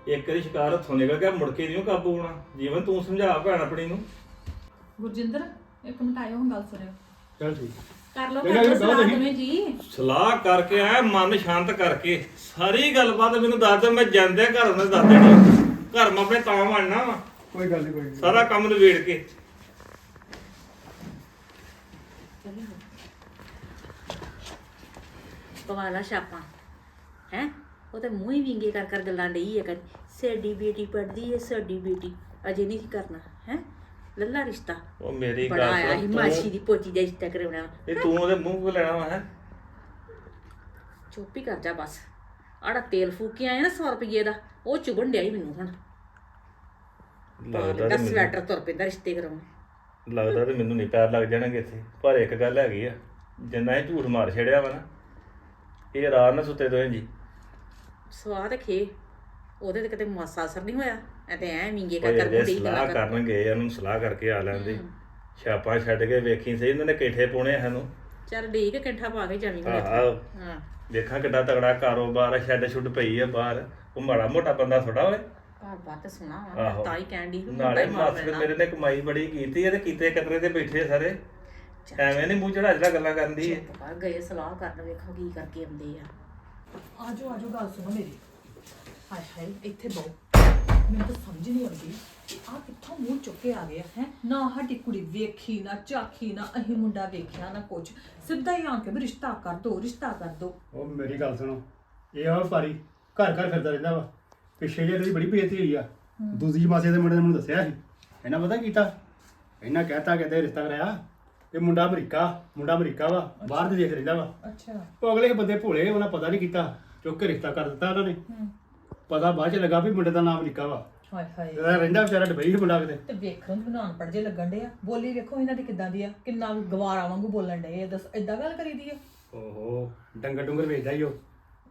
ਇੱਕ ਵਾਰੀ ਸ਼ਿਕਾਰ ਹੱਥੋਂ ਨਿਕਲ ਗਿਆ ਮੁੜ ਕੇ ਨਹੀਂ ਕਾਬੂ ਹੋਣਾ। ਜੀਵਨ ਤੂੰ ਸਮਝਾ ਭੈਣ ਆਪਣੀ ਨੂੰ।
ਗੁਰਜਿੰਦਰ ਇੱਕ ਮਿੰਟ ਆਇਓ ਹੁਣ ਗੱਲ ਸੁਣਿਓ।
ਚਲ ਠੀਕ।
ਕਰ ਲਓ
ਲੈ ਜਾ
ਸਲਾਹ। ਦੋਵੇਂ ਜੀ।
ਸਲਾਹ ਕਰਕੇ ਆਇਆ ਮਨ ਸ਼ਾਂਤ ਕਰਕੇ। ਸਾਰੀ ਗੱਲਬਾਤ ਮੈਨੂੰ ਦੱਸ ਦੇ ਮੈਂ ਜਾਂਦੇ ਘਰ ਉਹਨੇ ਦੱਸ ਦੇਣੀ ਘਰ ਮੈਂ ਆਪਣੇ ਤਾਂ ਵੜਨਾ ਵਾ।
ਕੋਈ ਗੱਲ ਨਹੀਂ ਕੋਈ ਨੀ।
ਸਾਰਾ ਕੰਮ ਨਿਬੇੜ ਕੇ।
ਪਵਾਲਾ ਛਾਪਾਂ। ਹੈ? ਉਹ ਤੇ ਮੂੰਹ ਹੀ ਵਿੰਗੇ ਕਰ ਕਰ ਗੱਲਾਂ ਡਈ ਹੈ ਕਦੀ ਸਾਡੀ ਬੇਟੀ ਪੜਦੀ ਹੈ ਸਾਡੀ ਬੇਟੀ ਅਜੇ ਨਹੀਂ ਸੀ ਕਰਨਾ। ਹੈ? ਲੱਲਾ ਰਿਸ਼ਤਾ।
ਉਹ ਮੇਰੀ ਗੱਲ
ਸੀ
ਸੁਣ,
ਮਾਸੀ
ਤੂੰ-
ਦੀ ਪੋਤੀ ਦਾ ਰਿਸ਼ਤਾ ਕਰਾਉਣਾ।
ਇਹ ਤੂੰ ਉਹਦੇ ਮੂੰਹ ਕੋ ਲੈਣਾ ਵਾ ਹੈ?
ਚੁੱਪ ਹੀ ਕਰ ਜਾ ਬਸ। ਆੜਾ ਤੇਲ ਫੂਕ ਕੇ ਆਇਆ ਨਾ 100 ਰੁਪਏ ਦਾ ਉਹ ਚੁਬਣ ਡਿਆ ਹੀ ਮੈਨੂੰ ਹੁਣ।
ਲੱਗਦਾ
ਲੱਗਾ
ਤੇ
ਸਵੈਟਰ ਤੁਰ ਪੈਂਦਾ ਰਿਸ਼ਤੇ ਕਰਾਉਣ।
ਮੈਨੂੰ ਲੱਗਦਾ ਤੇ ਮੈਨੂੰ ਨਹੀਂ ਪੈਰ ਲੱਗ ਜਾਣਗੇ ਇੱਥੇ ਪਰ ਇੱਕ ਗੱਲ ਹੈਗੀ ਆ ਜਿੰਨਾ ਇਹ ਝੂਠ ਮਾਰ ਛੜਿਆ ਵਾ ਨਾ ਇਹ ਰਾਤ ਨਾ ਸੁੱਤੇ ਦੋਵੇਂ ਜੀ।
ਸਵਾਦ ਖੇ ਉਹਦੇ ਤੇ ਕਿਤੇ ਮਾਸਾ ਅਸਰ ਨਹੀਂ ਹੋਇਆ ਐ ਤੇ ਐ ਕਰ
ਕੋਈ
ਕਰ
ਅਜੇ
ਮੁੰਡੀ
ਸਲਾਹ
ਗੱਲਾਂ ਕਰ
ਕਰਨਗੇ ਇਹਨੂੰ ਸਲਾਹ ਕਰਕੇ ਆ ਲੈਂਦੇ। ਛਾਪਾਂ ਛੱਡ ਕੇ ਵੇਖੀ ਸਹੀ ਇਹਨਾਂ ਨੇ ਕਿੱਥੇ ਪਾਉਣੇ ਸਾਨੂੰ।
ਚੱਲ ਠੀਕ ਹੈ ਕੰਠਾ ਪਾ ਕੇ ਜਾਵੀਂ
ਆਹ।
ਹਾਂ।
ਵੇਖਾਂ ਕਿੱਡਾ ਤਗੜਾ ਕਾਰੋਬਾਰ ਆ ਛੱਡ ਛੁੱਟ ਪਈ ਆ ਬਾਹਰ। ਉਹ ਮਾੜਾ ਮੋਟਾ ਬੰਦਾ ਥੋੜਾ ਓਏ।
ਘਰ ਬਾਤ ਸੁਣਾ
ਆਹੋ।
ਤਾਂ ਹੀ ਕਹਿਣ ਦੀ
ਨਾਲੇ ਮਾਸਕ ਮੇਰੇ ਨੇ ਕਮਾਈ ਬੜੀ ਕੀਤੀ ਆ ਤੇ ਕੀਤੇ ਕਤਰੇ ਤੇ ਬੈਠੇ ਆ ਸਾਰੇ। ਐਵੇਂ ਨਹੀਂ ਮੂੰਹ ਚੜਾ ਚੜਾ ਗੱਲਾਂ ਕਰਦੀ
ਬਾਹਰ ਗਏ ਸਲਾਹ ਕਰਨ ਵੇਖੋ ਕੀ ਕਰਕੇ ਆਉਂਦੇ ਆ।
ਆਜੋ ਆਜੋ ਗੱਲ ਸੁਣੋ ਮੇਰੀ। ਹਾਏ ਹਾਏ ਇੱਥੇ ਬਹੁ। ਮੈਨੂੰ ਤਾਂ ਸਮਝ ਨਹੀਂ ਆਉਂਦੀ। ਆ ਕਿੱਥੋਂ ਮੂੰਹ ਚੁੱਕ ਕੇ ਆ ਗਿਆ ਹੈ? ਨਾ ਸਾਡੀ ਕੁੜੀ ਵੇਖੀ ਨਾ ਚਾਖੀ ਨਾ ਅਹੀਂ ਮੁੰਡਾ ਵੇਖਿਆ ਨਾ ਕੁਝ ਸਿੱਧਾ ਹੀ ਆ ਕੇ ਵੀ ਰਿਸ਼ਤਾ ਕਰ ਦੋ ਰਿਸ਼ਤਾ ਕਰ ਦੋ।
ਉਹ ਮੇਰੀ ਗੱਲ ਸੁਣੋ ਇਹ ਆ ਪਾਰੀ ਘਰ ਘਰ ਫਿਰਦਾ ਰਹਿੰਦਾ ਵਾ। ਪਿੱਛੇ ਜੇ ਇਹਦੀ ਬੜੀ ਬੇਇੱਜ਼ਤੀ ਹੋਈ ਆ। ਦੂਜੀ ਮਾਸੇ ਦੇ ਮੁੰਡੇ ਨੇ ਮੈਨੂੰ ਦੱਸਿਆ ਸੀ ਇਹਨਾਂ ਪਤਾ ਕੀਤਾ? ਇਹਨਾਂ ਕਹਿਤਾ ਕਿ ਤੇ ਰਿਸ਼ਤਾ ਕਰਾਇਆ। ਇਹ ਮੁੰਡਾ ਅਮਰੀਕਾ ਮੁੰਡਾ ਅਮਰੀਕਾ ਵਾ ਬਾਹਰ ਦੇ ਦੇਸ਼ ਰਹਿੰਦਾ ਵਾ।
ਅੱਛਾ।
ਉਹ ਅਗਲੇ ਬੰਦੇ ਭੋਲੇ ਉਹਨਾਂ ਪਤਾ ਨਹੀਂ ਕੀਤਾ ਚੁੱਕ ਕੇ ਰਿਸ਼ਤਾ ਕਰ ਦਿੱਤਾ ਉਹਨਾਂ ਨੇ। ਪਤਾ ਬਾਅਦ ਚ ਲੱਗਾ ਵੀ ਮੁੰਡੇ ਦਾ ਨਾਮ ਅਮਰੀਕਾ ਵਾ।
ਹਾਏ ਹਾਏ।
ਇਹਦਾ ਰਹਿੰਦਾ ਵਿਚਾਰਾ ਡਬਈ ਹੀ ਮੁੰਡਾ ਕਿਤੇ।
ਤੇ ਵੇਖਣ ਨੂੰ ਬਣਾਉਣ ਪੜ ਜੇ ਲੱਗਣ ਡੇ ਆ। ਬੋਲੀ ਵੇਖੋ ਇਹਨਾਂ ਦੀ ਕਿੱਦਾਂ ਦੀ ਆ। ਕਿੰਨਾ ਗਵਾਰਾ ਵਾਂਗੂ ਬੋਲਣ ਡੇ ਆ। ਦੱਸ ਏਦਾਂ ਗੱਲ ਕਰੀਦੀ ਆ?
ਓਹੋ ਡੰਗਰ ਡੁੰਗਰ ਵੇਚਦਾ ਹੀ ਉਹ।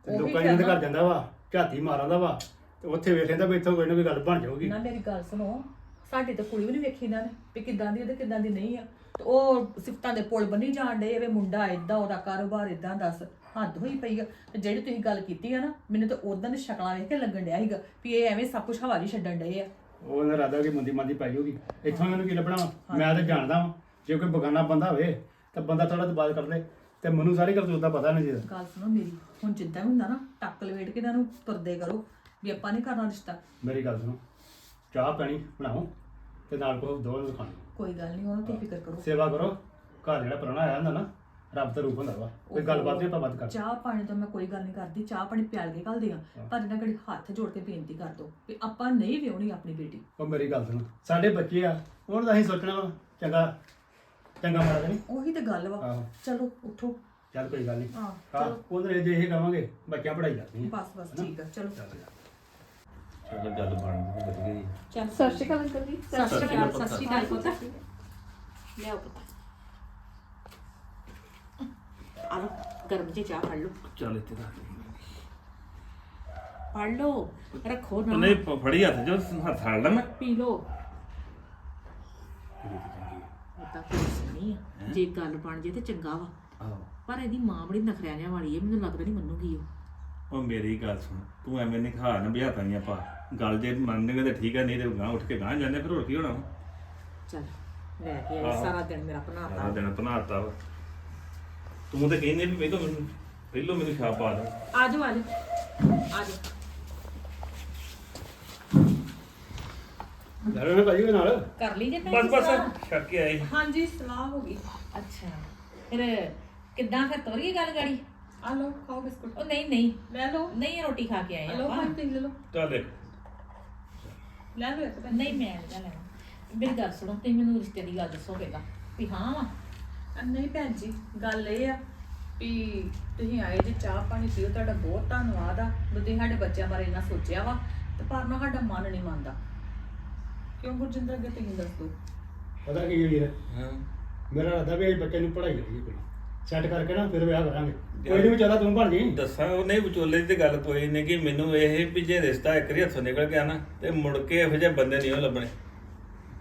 ਤੇ
ਉਹੀ
ਲੋਕਾਂ ਇਹਨਾਂ ਦੇ
ਤਾਂ
ਘਰ ਜਾਂਦਾ ਵਾ ਝਾਤੀ ਮਾਰਾਂਦਾ ਵਾ। ਤੇ ਉੱਥੇ ਵੇਖ ਲੈਂਦਾ ਵੀ ਇੱਥੋਂ ਕੋਈ ਨਾ ਕੋਈ ਗੱਲ ਬਣ ਜਾਊਗੀ।
ਨਾ ਮੇਰੀ ਗੱਲ ਸੁਣੋ। ਸਾਡੀ ਤਾਂ ਕੁੜੀ ਵੀ ਨਹੀਂ ਵੇਖੀ ਇਹਨਾਂ ਨੇ ਵੀ ਕਿੱਦਾਂ ਦੀ ਉਹਦੇ ਕਿੱਦਾਂ ਦੀ ਨਹੀਂ ਆ। ਤੇ ਉਹ ਸਿਫਤਾਂ ਦੇ ਪੁਲ ਬੰਨੀ ਜਾਣ ਡੇ ਵੇ ਮੁੰਡਾ ਇਦਾਂ ਉਹਦਾ ਕਾਰੋਬਾਰ ਇਦਾਂ ਦੱਸ ਹੱਦ ਹੋਈ ਪਈ ਆ। ਤੇ ਜਿਹੜੀ ਤੁਸੀਂ ਗੱਲ ਕੀਤੀ ਆ ਨਾ ਮੈਨੂੰ ਤਾਂ ਉਦਾਂ ਦੀ ਸ਼ਕਲਾਂ ਵੇਖ ਕੇ ਲੱਗਣ ਡਿਆ ਸੀਗਾ ਵੀ ਇਹ ਐਵੇਂ ਸਭ ਕੁਝ ਹਵਾਲੀ ਛੱਡਣ ਡਏ ਆ।
ਉਹ ਉਹਨਾਂ ਰਾਦਾ ਕਿ ਮੁੰਦੀ ਮੰਦੀ ਪਾਈ ਹੋਗੀ ਇੱਥੋਂ ਮੈਨੂੰ ਕੀ ਲੱਭਣਾ ਵਾ? ਮੈਂ ਤਾਂ ਜਾਣਦਾ ਵਾਂ ਜੇ ਕੋਈ ਬਗਾਨਾ ਬੰਦਾ ਹੋਵੇ ਤਾਂ ਬੰਦਾ ਥੋੜਾ ਦਬਾਅ ਕਰ ਲੈ ਤੇ ਮੈਨੂੰ ਸਾਰੀ ਕਰਤੂਤ ਦਾ ਪਤਾ ਨਹੀਂ ਜੀ
ਗੱਲ ਸੁਣੋ ਮੇਰੀ ਹੁਣ ਜਿੱਦਾਂ ਵੀ ਹੁੰਦਾ ਨਾ ਟੱਕ ਲਵੇਟ ਕੇ ਇਹਨਾਂ ਨੂੰ ਤੁਰਦੇ ਕਰੋ ਵੀ ਆਪਾਂ ਨਹੀਂ ਕਰਨਾ ਰਿਸ਼ਤਾ।
ਮੇਰੀ ਗੱਲ ਸੁਣੋ ਚਾਹ ਪਾਣੀ ਬਣਾਓ ਤੇ ਨਾਲ ਕੋ ਦੋ ਨੂੰ ਖਾਣ
ਕੋਈ ਗੱਲ ਨਹੀਂ ਉਹਨੂੰ ਤੇ ਫਿਕਰ ਕਰੋ।
ਸੇਵਾ ਕਰੋ ਘਰ ਜਿਹੜਾ ਪੁਰਾਣਾ ਆਇਆ ਹੁੰਦਾ ਨਾ ਰੱਬ ਦਾ ਰੂਪ ਹੁੰਦਾ ਵਾ ਕੋਈ ਗੱਲਬਾਤ ਨਹੀਂ ਆਪਾਂ ਵੱਧ ਕਰ
ਚਾਹ ਪਾਣੀ ਤੋਂ ਮੈਂ ਕੋਈ ਗੱਲ ਨਹੀਂ ਕਰਦੀ ਚਾਹ ਪਾਣੀ ਪਿਆਲ ਕੇ ਘੱਲਦੇ ਆ ਪਰ ਇਹਨਾਂ ਘੜੀ ਹੱਥ ਜੋੜ ਕੇ ਬੇਨਤੀ ਕਰ ਦੋ ਵੀ ਆਪਾਂ ਨਹੀਂ ਵਿਆਹਣੀ ਆਪਣੀ ਬੇਟੀ।
ਉਹ ਮੇਰੀ ਗੱਲ ਸੁਣੋ ਸਾਡੇ ਬੱਚੇ ਆ ਉਹਨਾਂ ਦਾ ਅਸੀਂ ਸੋਚਣਾ ਵਾ ਚੰਗਾ ਚੰਗਾ ਮਾੜਾ ਨਹੀਂ।
ਉਹੀ ਤੇ ਗੱਲ ਵਾ।
ਆਹੋ।
ਚਲੋ ਉਠੋ।
ਚੱਲ ਕੋਈ ਗੱਲ ਨਹੀਂ।
ਹਾਂ
ਹਾਂ ਉਹਦੇ ਜੇ ਇਹ ਕਵਾਂਗੇ ਬੱਚਿਆਂ ਪੜਾਈ ਜਾਂਦੀ
ਬਸ ਬਸ ਠੀਕ ਆ ਚਲੋ।
ਚਲੋ ਗੱਲ ਬਣ ਗਈ ਵਧੀਆ ਜੀ।
ਚੱਲ
ਸਤਿ ਸ਼੍ਰੀ ਅਕਾਲ ਅੰਕਲ ਜੀ।
ਸਤਿ ਸ਼੍ਰੀ ਅਕਾਲ ਸਤਿ ਸ਼੍ਰੀ ਅਕਾਲ ਪੁੱਤ। ਲਿਆਓ ਪੁੱਤ। ਆ ਲਓ ਗਰਮ ਜੀ ਚਾਹ ਫੜ ਲਓ।
ਚੱਲ ਇੱਥੇ ਰੱਖ ਦੇ।
ਫੜ ਲਓ ਰੱਖੋ
ਉਹ
ਨਾ।
ਨਹੀਂ ਪ- ਫੜੀ ਹੱਥ ਜੋ ਹੱਥ ਹਾਲ ਲਾ ਮੈਂ।
ਪੀ ਲਓ। ਉਹਦਾ ਕੋਈ ਸੋਹਣੀ ਆ। ਜੇ ਗੱਲ ਬਣ ਜੇ ਤੇ ਚੰਗਾ ਵਾ।
ਆਹੋ।
ਪਰ ਇਹਦੀ ਮਾਂ ਬੜੀ ਨਖਰਿਆਣਿਆਂ ਵਾਲੀ ਹੈ ਮੈਨੂੰ ਲੱਗਦਾ ਨਹੀਂ ਮੰਨੂਗੀ ਉਹ।
ਉਹ ਮੇਰੀ ਗੱਲ ਸੁਣ ਤੂੰ ਐਵੇਂ ਖਾ ਨਾ ਬਿਹਾਤਾ ਨਹੀਂ ਆਪਾਂ ਗੱਲ ਜੇ ਮੰਨਣਗੇ ਤਾਂ ਠੀਕ ਹੈ ਨਹੀਂ ਤੇ ਗਾਂ ਉੱਠ ਕੇ ਗਾਂ ਜਾਂਦੇ ਫਿਰ ਹੋਰ ਕੀ ਹੋਣਾ?
ਚੱਲ ਲੈ ਕੇ ਆਈ
ਆਹੋ।
ਸਾਰਾ ਦਿਨ ਮੇਰਾ
ਸਾਰਾ
ਬਣਾਤਾ
ਦਿਨ ਬਣਾਤਾ ਵਾ। ਤੂੰ ਤਾਂ ਕਹਿੰਦੇ ਵੀ ਪਹਿਲਾਂ ਮੈਨੂੰ ਪਹਿਲਾਂ ਮੈਨੂੰ ਛਾਪ ਪਾ ਦੇ।
ਆ ਜਾਓ ਆ ਜਾਓ ਆ ਜਾਓ
ਲੈ ਲੈ ਭਾਈ ਉਹਦੇ ਨਾਲ।
ਕਰ ਲਈ ਜੇ
ਬਸ ਬਸ? ਛੱਕ ਕੇ ਆਏ।
ਹਾਂਜੀ ਸਲਾਹ ਹੋ ਗਈ।
ਅੱਛਾ। ਫਿਰ ਕਿੱਦਾਂ ਫਿਰ ਤੋਰੀਏ ਗੱਲ ਗਾੜੀ?
ਆ ਲਓ ਖਾਓ ਬਿਸਕੁਟ।
ਉਹ ਨਹੀਂ ਨਹੀਂ।
ਲੈ ਲਓ।
ਨਹੀਂ ਰੋਟੀ ਖਾ ਕੇ ਆਏ
ਆ ਲਓ
ਆਪਾਂ।
ਪਾਣੀ ਪੀ ਲੈ ਲਓ।
ਚੱਲ ਦੇਖ
ਲੈ ਲਓ ਇੱਕ ਤਾਂ
ਨਹੀਂ ਮੈਂ ਨਹੀਂ ਲੈਣਾ। ਮੇਰੀ ਗੱਲ ਸੁਣੋ ਤੇ ਮੈਨੂੰ ਰਿਸ਼ਤੇ ਦੀ ਗੱਲ ਦੱਸੋ ਪਹਿਲਾਂ ਵੀ ਹਾਂ ਵਾ।
ਨਹੀਂ ਭੈਣ ਜੀ ਗੱਲ ਇਹ ਆ ਵੀ ਤੁਸੀਂ ਆਏ ਜੇ ਚਾਹ ਪਾਣੀ ਪੀਓ ਤੁਹਾਡਾ ਬਹੁਤ ਧੰਨਵਾਦ ਆ। ਵੀ ਤੁਸੀਂ ਸਾਡੇ ਬੱਚਿਆਂ ਬਾਰੇ ਇੰਨਾ ਸੋਚਿਆ ਵਾ ਤੇ ਪਰ ਨਾ ਸਾਡਾ ਮਨ ਨਹੀਂ ਮੰਨਦਾ। ਕਿਉਂ ਗੁਰਜਿੰਦਰ ਅੱਗੇ ਤੁਸੀਂ ਦੱਸ ਦਿਓ?
ਪਤਾ ਕੀ ਵੀਰ?
ਹਾਂ।
ਮੇਰਾ ਰਾਦਾ ਵੀ ਇਹ ਬੱਚੇ ਨੂੰ ਪੜਾਈ ਕਰੀਏ ਕੋਈ। ਸੈੱਟ ਕਰਕੇ ਨਾ ਫਿਰ ਵਿਆਹ ਕਰਾਂਗੇ। ਕੋਈ ਨਹੀਂ ਚੱਲਾ ਤੂੰ ਬਣ ਜੀ
ਦੱਸਾਂ ਉਹ ਨਹੀਂ ਵਿਚੋਲੇ ਦੀ ਤੇ ਗੱਲ ਕੋਈ ਨਹੀਂ ਕਿ ਮੈਨੂੰ ਇਹ ਵੀ ਜੇ ਰਿਸ਼ਤਾ ਇੱਕ ਵਾਰੀ ਹੱਥੋਂ ਨਿਕਲ ਗਿਆ ਨਾ ਤੇ ਮੁੜ ਕੇ ਇਹੋ ਜਿਹੇ ਬੰਦੇ ਨਹੀਂ ਉਹ ਲੱਭਣੇ।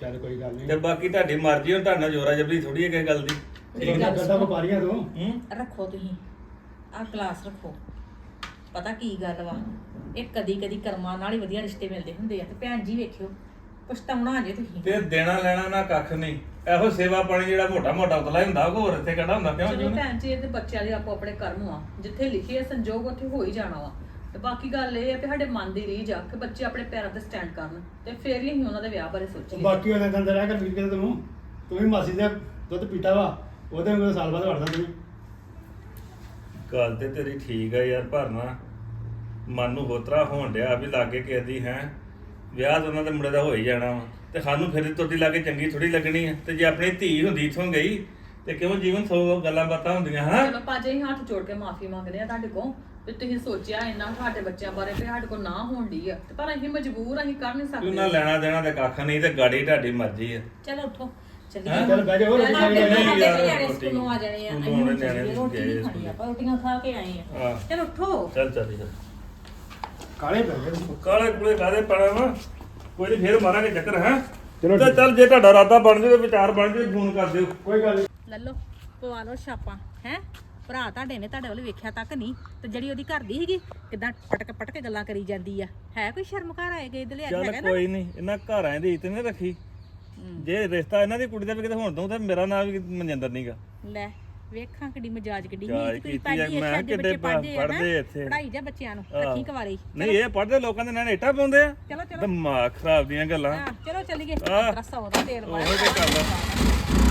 ਚੱਲ ਕੋਈ ਗੱਲ
ਤੇ
ਨਹੀਂ
ਬਾਕੀ ਤੁਹਾਡੀ ਮਰਜ਼ੀ ਹੁਣ ਤੁਹਾਡਾ ਜੋਰਾ ਜਬਰੀ ਥੋੜੀ ਹੈ ਕਿਸੇ ਗੱਲ ਦੀ।
ਠੀਕ ਹੈ ਕਰਦਾ ਵਪਾਰੀਆਂ ਤੂੰ।
ਹੂੰ?
ਰੱਖੋ ਤੁਸੀਂ। ਆਹ ਕਲਾਸ ਰੱਖੋ। ਪਤਾ ਕੀ ਗੱਲ ਵਾ? ਇਹ ਕਦੀ ਕਦੀ ਕਰਮਾਂ ਨਾਲ ਹੀ ਵਧੀਆ ਰਿਸ਼ਤੇ ਮਿਲਦੇ ਹੁੰਦੇ ਆ ਤੇ ਭੈਣ ਜੀ ਵੇਖਿਓ। ਪਛਤਾਉਣਾ ਜੇ ਤੁਸੀਂ।
ਤੇ ਦੇਣਾ ਲੈਣਾ ਨਾ ਕੱਖ ਨਹੀਂ। ਇਹੋ ਸੇਵਾ ਪਾਣੀ ਜਿਹੜਾ ਮੋਟਾ ਮੋਟਾ ਉਤਲਾ ਹੀ ਹੁੰਦਾ ਉਹ ਹੋਰ ਇੱਥੇ ਕਿਹੜਾ ਹੁੰਦਾ ਕਿਉਂ
ਚਲੋ
ਜੀ
ਭੈਣ ਜੀ ਇਹਦੇ ਬੱਚਿਆਂ ਦੇ ਆਪੋ ਆਪਣੇ ਕਰਮ ਆ। ਜਿੱਥੇ ਲਿਖੇ ਆ ਸੰਜੋਗ ਉੱਥੇ ਹੋ ਹੀ ਜਾਣਾ ਵਾ। ਤੇ ਬਾਕੀ ਗੱਲ ਇਹ ਆ ਕਿ ਸਾਡੇ ਮਨ ਦੀ ਰੀਝ ਆ ਕਿ ਬੱਚੇ ਆਪਣੇ ਪੈਰਾਂ ਤੇ ਸਟੈਂਡ ਕਰਨ। ਤੇ ਫੇਰ ਹੀ ਅਸੀਂ ਉਹਨਾਂ ਦੇ ਵਿਆਹ ਬਾਰੇ ਸੋਚੀਏ।
ਬਾਕੀ ਉਹਨੇ ਦੰਦ ਰਹਿ ਕਰ ਵੀਰ ਕੇ ਤੂੰ ਤੂੰ। ਵੀ ਮਾਸੀ ਦਾ ਦੁੱਧ ਪੀਤਾ ਵਾ ਉਹਦੇ ਕੋਲ ਸਾਲ ਬਾਅਦ ਵੜਦਾ ਤੂੰ
ਗੱਲ ਤੇ ਤੇਰੀ ਠੀਕ ਆ ਯਾਰ ਭਰਨਾ ਮਨ ਨੂੰ ਹੋਤਰਾ ਹੋਣ ਡਿਆ ਵੀ ਲਾਗੇ ਕਿਸੇ ਦੀ ਹੈ। ਵਿਆਹ ਤਾਂ ਉਹਨਾਂ ਦੇ ਮੁੰਡੇ ਦਾ ਹੋ ਹੀ ਜਾਣਾ ਵਾ। ਤੇ ਸਾਨੂੰ ਫਿਰ ਤੁਰਦੀ ਲਾਗੇ ਚੰਗੀ ਥੋੜੀ ਲੱਗਣੀ ਹੈ ਤੇ ਜੇ ਆਪਣੀ ਧੀ ਹੁੰਦੀ ਇਥੋਂ ਗਈ ਤੇ ਕਿਉਂ ਜੀਵਨ ਸੌ ਗੱਲਾਂ ਬਾਤਾਂ ਹੁੰਦੀਆਂ ਹਾਂ
ਚਲੋ ਭਾਜੀ ਅਸੀਂ ਹੱਥ ਜੋੜ ਕੇ ਮਾਫੀ ਮੰਗਦੇ ਆ ਤੁਹਾਡੇ ਕੋਲ। ਵੀ ਤੁਸੀਂ ਸੋਚਿਆ ਇੰਨਾ ਸਾਡੇ ਬੱਚਿਆਂ ਬਾਰੇ ਵੀ ਸਾਡੇ ਕੋਲ ਨਾ ਹੋਣ ਦੀ ਆ। ਤੇ ਪਰ ਅਸੀਂ ਮਜਬੂਰ ਅਸੀਂ ਕਰ ਨਹੀਂ
ਤੂੰ ਨਾ
ਸਕਦੇ
ਲੈਣਾ ਦੇਣਾ ਤੇ ਕੱਖ ਨਹੀਂ ਤੇ ਗਾੜੀ ਤੁਹਾਡੀ ਮਰਜ਼ੀ ਹੈ
ਚਲੋ ਉੱਠੋ
ਚੱਲ
ਚੱਲੀਏ
ਬਹਿ ਜਾ ਹੋਰ ਰੋਟੀ ਖਾਣੀ
ਨਹੀਂ
ਹੈ
ਯਾਰ,
ਸਕੂਲੋਂ ਆ ਜਾਣੇ ਆ। ਅਸੀਂ ਰੋਟੀ ਨਹੀਂ ਖਾਣੀ ਆਪਾਂ ਰੋਟੀਆਂ ਖਾ ਕੇ ਆਏ ਆ।
ਹਾਂ
ਚਲੋ ਉੱਠੋ।
ਚੱਲ ਚੱਲ ਚੱਲ।
ਕਾਲੇ ਪੈ ਗਏ ਤੂੰ।
ਕਾਲੇ ਕੁਲੇ ਕਾਦੇ ਪੜਾ ਵਾ? ਕੋਈ ਨਹੀਂ ਫੇਰ ਮਾਰਾਂਗੇ ਚੱਕਰ ਹੈ?
ਚਲੋ
ਤੇ ਚੱਲ ਜੇ ਤੁਹਾਡਾ ਇਰਾਦਾ ਬਣ ਜਾਵੇ ਵਿਚਾਰ ਬਣ ਜਾਵੇ ਫੋਨ ਕਰ ਦਿਓ।
ਕੋਈ ਗੱਲ ਨੀ।
ਲੱਲੋ ਪਵਾ ਲਓ ਛਾਪਾਂ ਹੈ? ਭਰਾ ਤੁਹਾਡੇ ਨੇ ਤੁਹਾਡੇ ਵੱਲ ਵੇਖਿਆ ਤੱਕ ਨਹੀਂ ਤੇ ਜਿਹੜੀ ਉਹਦੀ ਘਰ ਦੀ ਸੀਗੀ ਕਿਦਾਂ ਪਟਕ ਪਟਕ ਗੱਲਾਂ ਕਰੀ ਜਾਂਦੀ ਆ। ਹੈ ਕੋਈ ਸ਼ਰਮ ਘਰ ਆਏ ਗਏ ਇਧਰਲੇ ਅੱਜ
ਚੱਲ
ਹੈਗਾ ਨਾ?
ਕੋਈ ਨਹੀਂ ਇਹਨਾਂ ਘਰਾਂ ਦੀ ਇੱਜ਼ਤ ਨਹੀਂ ਰੱਖੀ। ਜੇ ਰਿਸ਼ਤਾ ਇਹਨਾਂ ਦੀ ਕੁੜੀ ਦਾ ਵੀ ਕਿਤੇ ਹੋਣ ਦਊ ਤਾਂ ਮੇਰਾ ਨਾਮ ਵੀ ਮਨਜਿੰਦਰ ਨਹੀਂਗਾ
ਲੈ ਵੇਖਾਂ ਕਿੱਡੀ ਮਜਾਜ ਕਿੱਡੀ।
ਮਜਾਜ ਕੀਤੀ ਆ, ਮੈਂ ਕਿੱਡੇ
ਪੜ੍ਹਦੇ
ਇੱਥੇ।
ਪੜ੍ਹਾਈ ਜਾ ਬੱਚਿਆਂ ਨੂੰ। ਰੱਖੀ ਕਵਾਰੀ।
ਨਹੀਂ ਇਹ ਪੜਦੇ ਲੋਕਾਂ ਦੇ ਨਿਆਣੇ ਇੱਟਾਂ ਪਾਉਂਦੇ ਆ।
ਚਲੋ ਚਲੋ।
ਦਿਮਾਗ ਖਰਾਬ ਦੀਆਂ ਗੱਲਾਂ।
ਹਾਂ ਚਲੋ ਚੱਲੀਏ। ਰਸਾ ਉਹਦਾ ਤੇਲ
ਉਹੋ ਤੇ ਆ।